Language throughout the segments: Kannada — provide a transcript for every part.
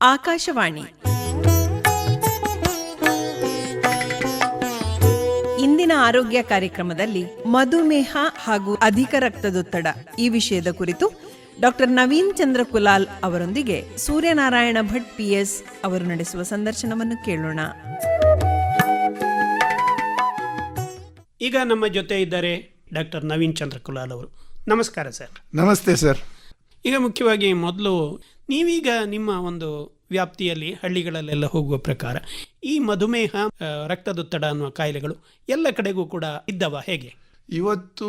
ಆಕಾಶವಾಣಿ. ಇಂದಿನ ಆರೋಗ್ಯ ಕಾರ್ಯಕ್ರಮದಲ್ಲಿ ಮಧುಮೇಹ ಹಾಗೂ ಅಧಿಕ ರಕ್ತದೊತ್ತಡ ಈ ವಿಷಯದ ಕುರಿತು ಡಾಕ್ಟರ್ ನವೀನ್ ಚಂದ್ರ ಕುಲಾಲ್ ಅವರೊಂದಿಗೆ ಸೂರ್ಯನಾರಾಯಣ ಭಟ್ ಪಿಎಸ್ ಅವರು ನಡೆಸುವ ಸಂದರ್ಶನವನ್ನು ಕೇಳೋಣ. ಈಗ ನಮ್ಮ ಜೊತೆ ಇದ್ದಾರೆ ಡಾಕ್ಟರ್ ನವೀನ್ ಚಂದ್ರ ಕುಲಾಲ್ ಅವರು. ನಮಸ್ಕಾರ ಸರ್. ನಮಸ್ತೆ ಸರ್. ಈಗ ಮುಖ್ಯವಾಗಿ ಮೊದಲು ನೀವೀಗ ನಿಮ್ಮ ಒಂದು ವ್ಯಾಪ್ತಿಯಲ್ಲಿ ಹಳ್ಳಿಗಳಲ್ಲೆಲ್ಲ ಹೋಗುವ ಪ್ರಕಾರ ಈ ಮಧುಮೇಹ ರಕ್ತದೊತ್ತಡ ಅನ್ನುವ ಕಾಯಿಲೆಗಳು ಎಲ್ಲ ಕಡೆಗೂ ಕೂಡ ಇದ್ದವ ಹೇಗೆ? ಇವತ್ತು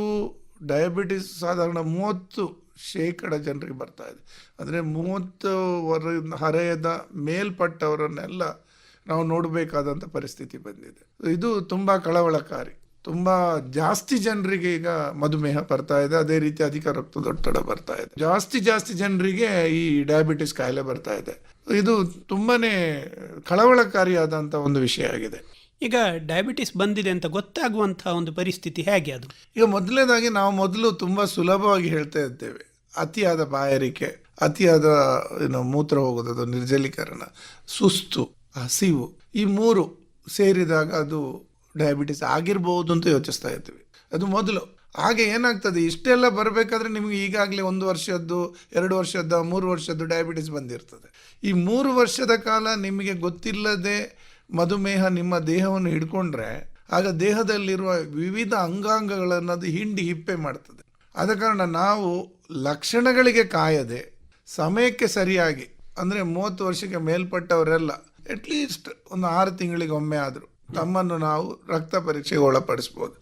ಡಯಾಬಿಟಿಸ್ ಸಾಧಾರಣ ಮೂವತ್ತು ಶೇಕಡ ಜನರಿಗೆ ಬರ್ತಾ ಇದೆ. ಅಂದರೆ ಮೂವತ್ತು ವರ ಹರೆಯದ ಮೇಲ್ಪಟ್ಟವರನ್ನೆಲ್ಲ ನಾವು ನೋಡಬೇಕಾದಂಥ ಪರಿಸ್ಥಿತಿ ಬಂದಿದೆ. ಇದು ತುಂಬ ಕಳವಳಕಾರಿ. ತುಂಬ ಜಾಸ್ತಿ ಜನರಿಗೆ ಈಗ ಮಧುಮೇಹ ಬರ್ತಾ ಇದೆ. ಅದೇ ರೀತಿ ಅಧಿಕ ರಕ್ತದೊತ್ತಡ ಬರ್ತಾ ಇದೆ. ಜಾಸ್ತಿ ಜಾಸ್ತಿ ಜನರಿಗೆ ಈ ಡಯಾಬಿಟಿಸ್ ಕಾಯಿಲೆ ಬರ್ತಾ ಇದೆ. ಇದು ತುಂಬಾನೇ ಕಳವಳಕಾರಿಯಾದಂಥ ಒಂದು ವಿಷಯ ಆಗಿದೆ. ಈಗ ಡಯಾಬಿಟಿಸ್ ಬಂದಿದೆ ಅಂತ ಗೊತ್ತಾಗುವಂತಹ ಒಂದು ಪರಿಸ್ಥಿತಿ ಹೇಗೆ ಅದು? ಈಗ ಮೊದಲನೇದಾಗಿ ನಾವು ಮೊದಲು ತುಂಬ ಸುಲಭವಾಗಿ ಹೇಳ್ತಾ ಇದ್ದೇವೆ. ಅತಿಯಾದ ಬಾಯಾರಿಕೆ ಅತಿಯಾದ ಏನು ಮೂತ್ರ ಹೋಗೋದು ನಿರ್ಜಲೀಕರಣ ಸುಸ್ತು ಹಸಿವು ಈ ಮೂರು ಸೇರಿದಾಗ ಅದು ಡಯಾಬಿಟಿಸ್ ಆಗಿರ್ಬೋದು ಅಂತ ಯೋಚಿಸ್ತಾ ಇರ್ತೀವಿ. ಅದು ಮೊದಲು. ಹಾಗೆ ಏನಾಗ್ತದೆ, ಇಷ್ಟೆಲ್ಲ ಬರಬೇಕಾದ್ರೆ ನಿಮಗೆ ಈಗಾಗಲೇ ಒಂದು ವರ್ಷದ್ದು, ಎರಡು ವರ್ಷದ್ದು, ಮೂರು ವರ್ಷದ್ದು ಡಯಾಬಿಟಿಸ್ ಬಂದಿರ್ತದೆ. ಈ ಮೂರು ವರ್ಷದ ಕಾಲ ನಿಮಗೆ ಗೊತ್ತಿಲ್ಲದೆ ಮಧುಮೇಹ ನಿಮ್ಮ ದೇಹವನ್ನು ಹಿಡ್ಕೊಂಡ್ರೆ, ಆಗ ದೇಹದಲ್ಲಿರುವ ವಿವಿಧ ಅಂಗಾಂಗಗಳನ್ನು ಅದು ಹಿಂಡಿ ಹಿಪ್ಪೆ ಮಾಡ್ತದೆ. ಆದ ಕಾರಣ ನಾವು ಲಕ್ಷಣಗಳಿಗೆ ಕಾಯದೆ, ಸಮಯಕ್ಕೆ ಸರಿಯಾಗಿ, ಅಂದರೆ ಮೂವತ್ತು ವರ್ಷಕ್ಕೆ ಮೇಲ್ಪಟ್ಟವರೆಲ್ಲ ಅಟ್ಲೀಸ್ಟ್ ಒಂದು ಆರು ತಿಂಗಳಿಗೆ ಒಮ್ಮೆ ಆದರೂ ತಮ್ಮನ್ನು ನಾವು ರಕ್ತ ಪರೀಕ್ಷೆಗೆ ಒಳಪಡಿಸ್ಬೋದು.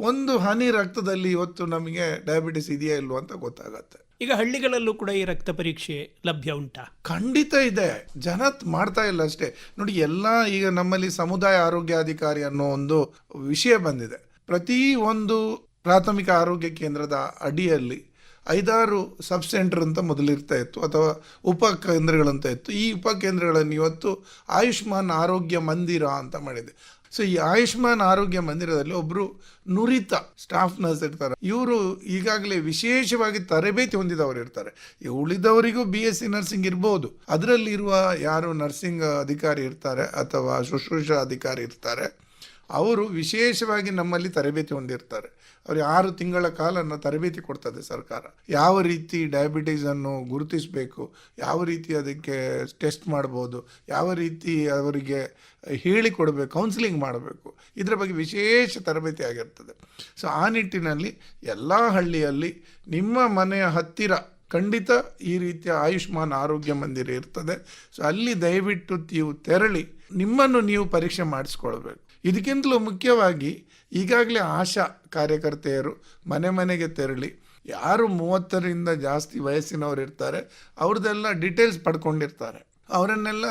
ಒಂದು ಹನಿ ರಕ್ತದಲ್ಲಿ ಇವತ್ತು ನಮಗೆ ಡಯಾಬಿಟಿಸ್ ಇದೆಯಾ ಇಲ್ವೋ ಅಂತ ಗೊತ್ತಾಗತ್ತೆ. ಈಗ ಹಳ್ಳಿಗಳಲ್ಲೂ ಕೂಡ ಈ ರಕ್ತ ಪರೀಕ್ಷೆ ಲಭ್ಯ ಉಂಟಾ? ಖಂಡಿತ ಇದೆ. ಜನ ಮಾಡ್ತಾ ಇಲ್ಲ ಅಷ್ಟೇ. ನೋಡಿ ಎಲ್ಲ ಈಗ ನಮ್ಮಲ್ಲಿ ಸಮುದಾಯ ಆರೋಗ್ಯಾಧಿಕಾರಿ ಅನ್ನೋ ಒಂದು ವಿಷಯ ಬಂದಿದೆ. ಪ್ರತಿ ಒಂದು ಪ್ರಾಥಮಿಕ ಆರೋಗ್ಯ ಕೇಂದ್ರದ ಅಡಿಯಲ್ಲಿ ಐದಾರು ಸಬ್ ಸೆಂಟರ್ ಅಂತ ಮೊದಲಿರ್ತಾ ಇತ್ತು, ಅಥವಾ ಉಪ ಕೇಂದ್ರಗಳಂತ ಇತ್ತು. ಈ ಉಪ ಕೇಂದ್ರಗಳನ್ನು ಇವತ್ತು ಆಯುಷ್ಮಾನ್ ಆರೋಗ್ಯ ಮಂದಿರ ಅಂತ ಮಾಡಿದೆ. ಸೊ, ಈ ಆಯುಷ್ಮಾನ್ ಆರೋಗ್ಯ ಮಂದಿರದಲ್ಲಿ ಒಬ್ಬರು ನುರಿತ ಸ್ಟಾಫ್ ನರ್ಸ್ ಇರ್ತಾರೆ. ಇವರು ಈಗಾಗಲೇ ವಿಶೇಷವಾಗಿ ತರಬೇತಿ ಹೊಂದಿದವರು ಇರ್ತಾರೆ. ಈ ಉಳಿದವರಿಗೂ ಬಿ ಎಸ್ ಸಿ ನರ್ಸಿಂಗ್ ಇರ್ಬೋದು. ಅದರಲ್ಲಿರುವ ಯಾರು ನರ್ಸಿಂಗ್ ಅಧಿಕಾರಿ ಇರ್ತಾರೆ ಅಥವಾ ಶುಶ್ರೂಷಾ ಅಧಿಕಾರಿ ಇರ್ತಾರೆ. ಅವರು ವಿಶೇಷವಾಗಿ ನಮ್ಮಲ್ಲಿ ತರಬೇತಿ ಹೊಂದಿರ್ತಾರೆ. ಅವ್ರಿಗೆ ಆರು ತಿಂಗಳ ಕಾಲ ತರಬೇತಿ ಕೊಡ್ತದೆ ಸರ್ಕಾರ. ಯಾವ ರೀತಿ ಡಯಾಬಿಟೀಸನ್ನು ಗುರುತಿಸಬೇಕು, ಯಾವ ರೀತಿ ಅದಕ್ಕೆ ಟೆಸ್ಟ್ ಮಾಡ್ಬೋದು, ಯಾವ ರೀತಿ ಅವರಿಗೆ ಹೇಳಿಕೊಡಬೇಕು ಕೌನ್ಸಿಲಿಂಗ್ ಮಾಡಬೇಕು, ಇದರ ಬಗ್ಗೆ ವಿಶೇಷ ತರಬೇತಿ ಆಗಿರ್ತದೆ. ಸೊ ಆ ನಿಟ್ಟಿನಲ್ಲಿ ಎಲ್ಲ ಹಳ್ಳಿಯಲ್ಲಿ ನಿಮ್ಮ ಮನೆಯ ಹತ್ತಿರ ಖಂಡಿತ ಈ ರೀತಿಯ ಆಯುಷ್ಮಾನ್ ಆರೋಗ್ಯ ಮಂದಿರ ಇರ್ತದೆ. ಸೊ ಅಲ್ಲಿ ದಯವಿಟ್ಟು ನೀವು ತೆರಳಿ, ನಿಮ್ಮನ್ನು ನೀವು ಪರೀಕ್ಷೆ ಮಾಡಿಸ್ಕೊಳ್ಬೇಕು. ಇದಕ್ಕಿಂತಲೂ ಮುಖ್ಯವಾಗಿ ಈಗಾಗಲೇ ಆಶಾ ಕಾರ್ಯಕರ್ತೆಯರು ಮನೆ ಮನೆಗೆ ತೆರಳಿ, ಯಾರು ಮೂವತ್ತರಿಂದ ಜಾಸ್ತಿ ವಯಸ್ಸಿನವರು ಇರ್ತಾರೆ, ಅವ್ರದ್ದೆಲ್ಲ ಡೀಟೇಲ್ಸ್ ಪಡ್ಕೊಂಡಿರ್ತಾರೆ. ಅವರನ್ನೆಲ್ಲ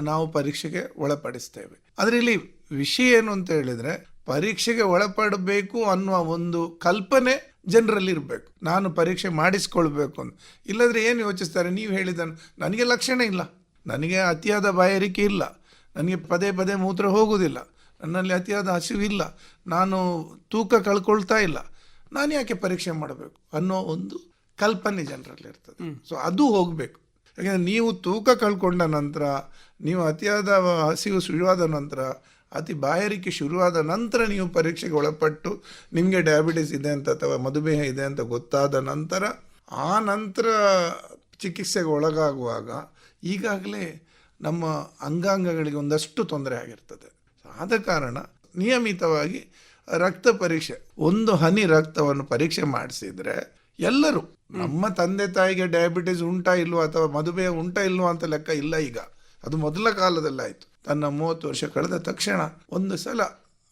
ನಾವು ಪರೀಕ್ಷೆಗೆ ಒಳಪಡಿಸ್ತೇವೆ. ಆದರೆ ಇಲ್ಲಿ ವಿಷಯ ಏನು ಅಂತ ಹೇಳಿದರೆ, ಪರೀಕ್ಷೆಗೆ ಒಳಪಡಬೇಕು ಅನ್ನುವ ಒಂದು ಕಲ್ಪನೆ ಜನರಲ್ಲಿ ಇರಬೇಕು. ನಾನು ಪರೀಕ್ಷೆ ಮಾಡಿಸ್ಕೊಳ್ಬೇಕು ಅಂತ. ಇಲ್ಲದ್ರೆ ಏನು ಯೋಚಿಸ್ತಾರೆ? ನೀವು ಹೇಳಿದ ನನಗೆ ಲಕ್ಷಣ ಇಲ್ಲ. ನನಗೆ ಅತಿಯಾದ ಬಾಯಾರಿಕೆ ಇಲ್ಲ. ನನಗೆ ಪದೇ ಪದೇ ಮೂತ್ರ ಹೋಗುವುದಿಲ್ಲ. ನನ್ನಲ್ಲಿ ಅತಿಯಾದ ಹಸಿವಿಲ್ಲ. ನಾನು ತೂಕ ಕಳ್ಕೊಳ್ತಾ ಇಲ್ಲ. ನಾನು ಯಾಕೆ ಪರೀಕ್ಷೆ ಮಾಡಬೇಕು ಅನ್ನೋ ಒಂದು ಕಲ್ಪನೆ ಜನರಲ್ಲಿ ಇರ್ತದೆ. ಸೊ ಅದು ಹೋಗಬೇಕು. ಯಾಕೆಂದರೆ ನೀವು ತೂಕ ಕಳ್ಕೊಂಡ ನಂತರ ನೀವು ಅತಿಯಾದ ಹಸಿವು ಶುರುವಾದ ನಂತರ ಅತಿ ಬಾಯಾರಿಕೆ ಶುರುವಾದ ನಂತರ ನೀವು ಪರೀಕ್ಷೆಗೆ ಒಳಪಟ್ಟು ನಿಮಗೆ ಡಯಾಬಿಟಿಸ್ ಇದೆ ಅಂತ ಅಥವಾ ಮಧುಮೇಹ ಇದೆ ಅಂತ ಗೊತ್ತಾದ ನಂತರ ಆ ನಂತರ ಚಿಕಿತ್ಸೆಗೆ ಒಳಗಾಗುವಾಗ ಈಗಾಗಲೇ ನಮ್ಮ ಅಂಗಾಂಗಗಳಿಗೆ ಒಂದಷ್ಟು ತೊಂದರೆ ಆಗಿರ್ತದೆ. ಆದ ಕಾರಣ ನಿಯಮಿತವಾಗಿ ರಕ್ತ ಪರೀಕ್ಷೆ ಒಂದು ಹನಿ ರಕ್ತವನ್ನು ಪರೀಕ್ಷೆ ಮಾಡಿಸಿದ್ರೆ ಎಲ್ಲರೂ ನಮ್ಮ ತಂದೆ ತಾಯಿಗೆ ಡಯಾಬಿಟಿಸ್ ಉಂಟಾ ಇಲ್ವೋ ಅಥವಾ ಮಧುಮೇಹ ಉಂಟಾ ಇಲ್ವೋ ಅಂತ ಲೆಕ್ಕ ಇಲ್ಲ ಈಗ. ಅದು ಮೊದಲ ಕಾಲದಲ್ಲಾಯಿತು ತನ್ನ ಮೂವತ್ತು ವರ್ಷ ಕಳೆದ ತಕ್ಷಣ ಒಂದು ಸಲ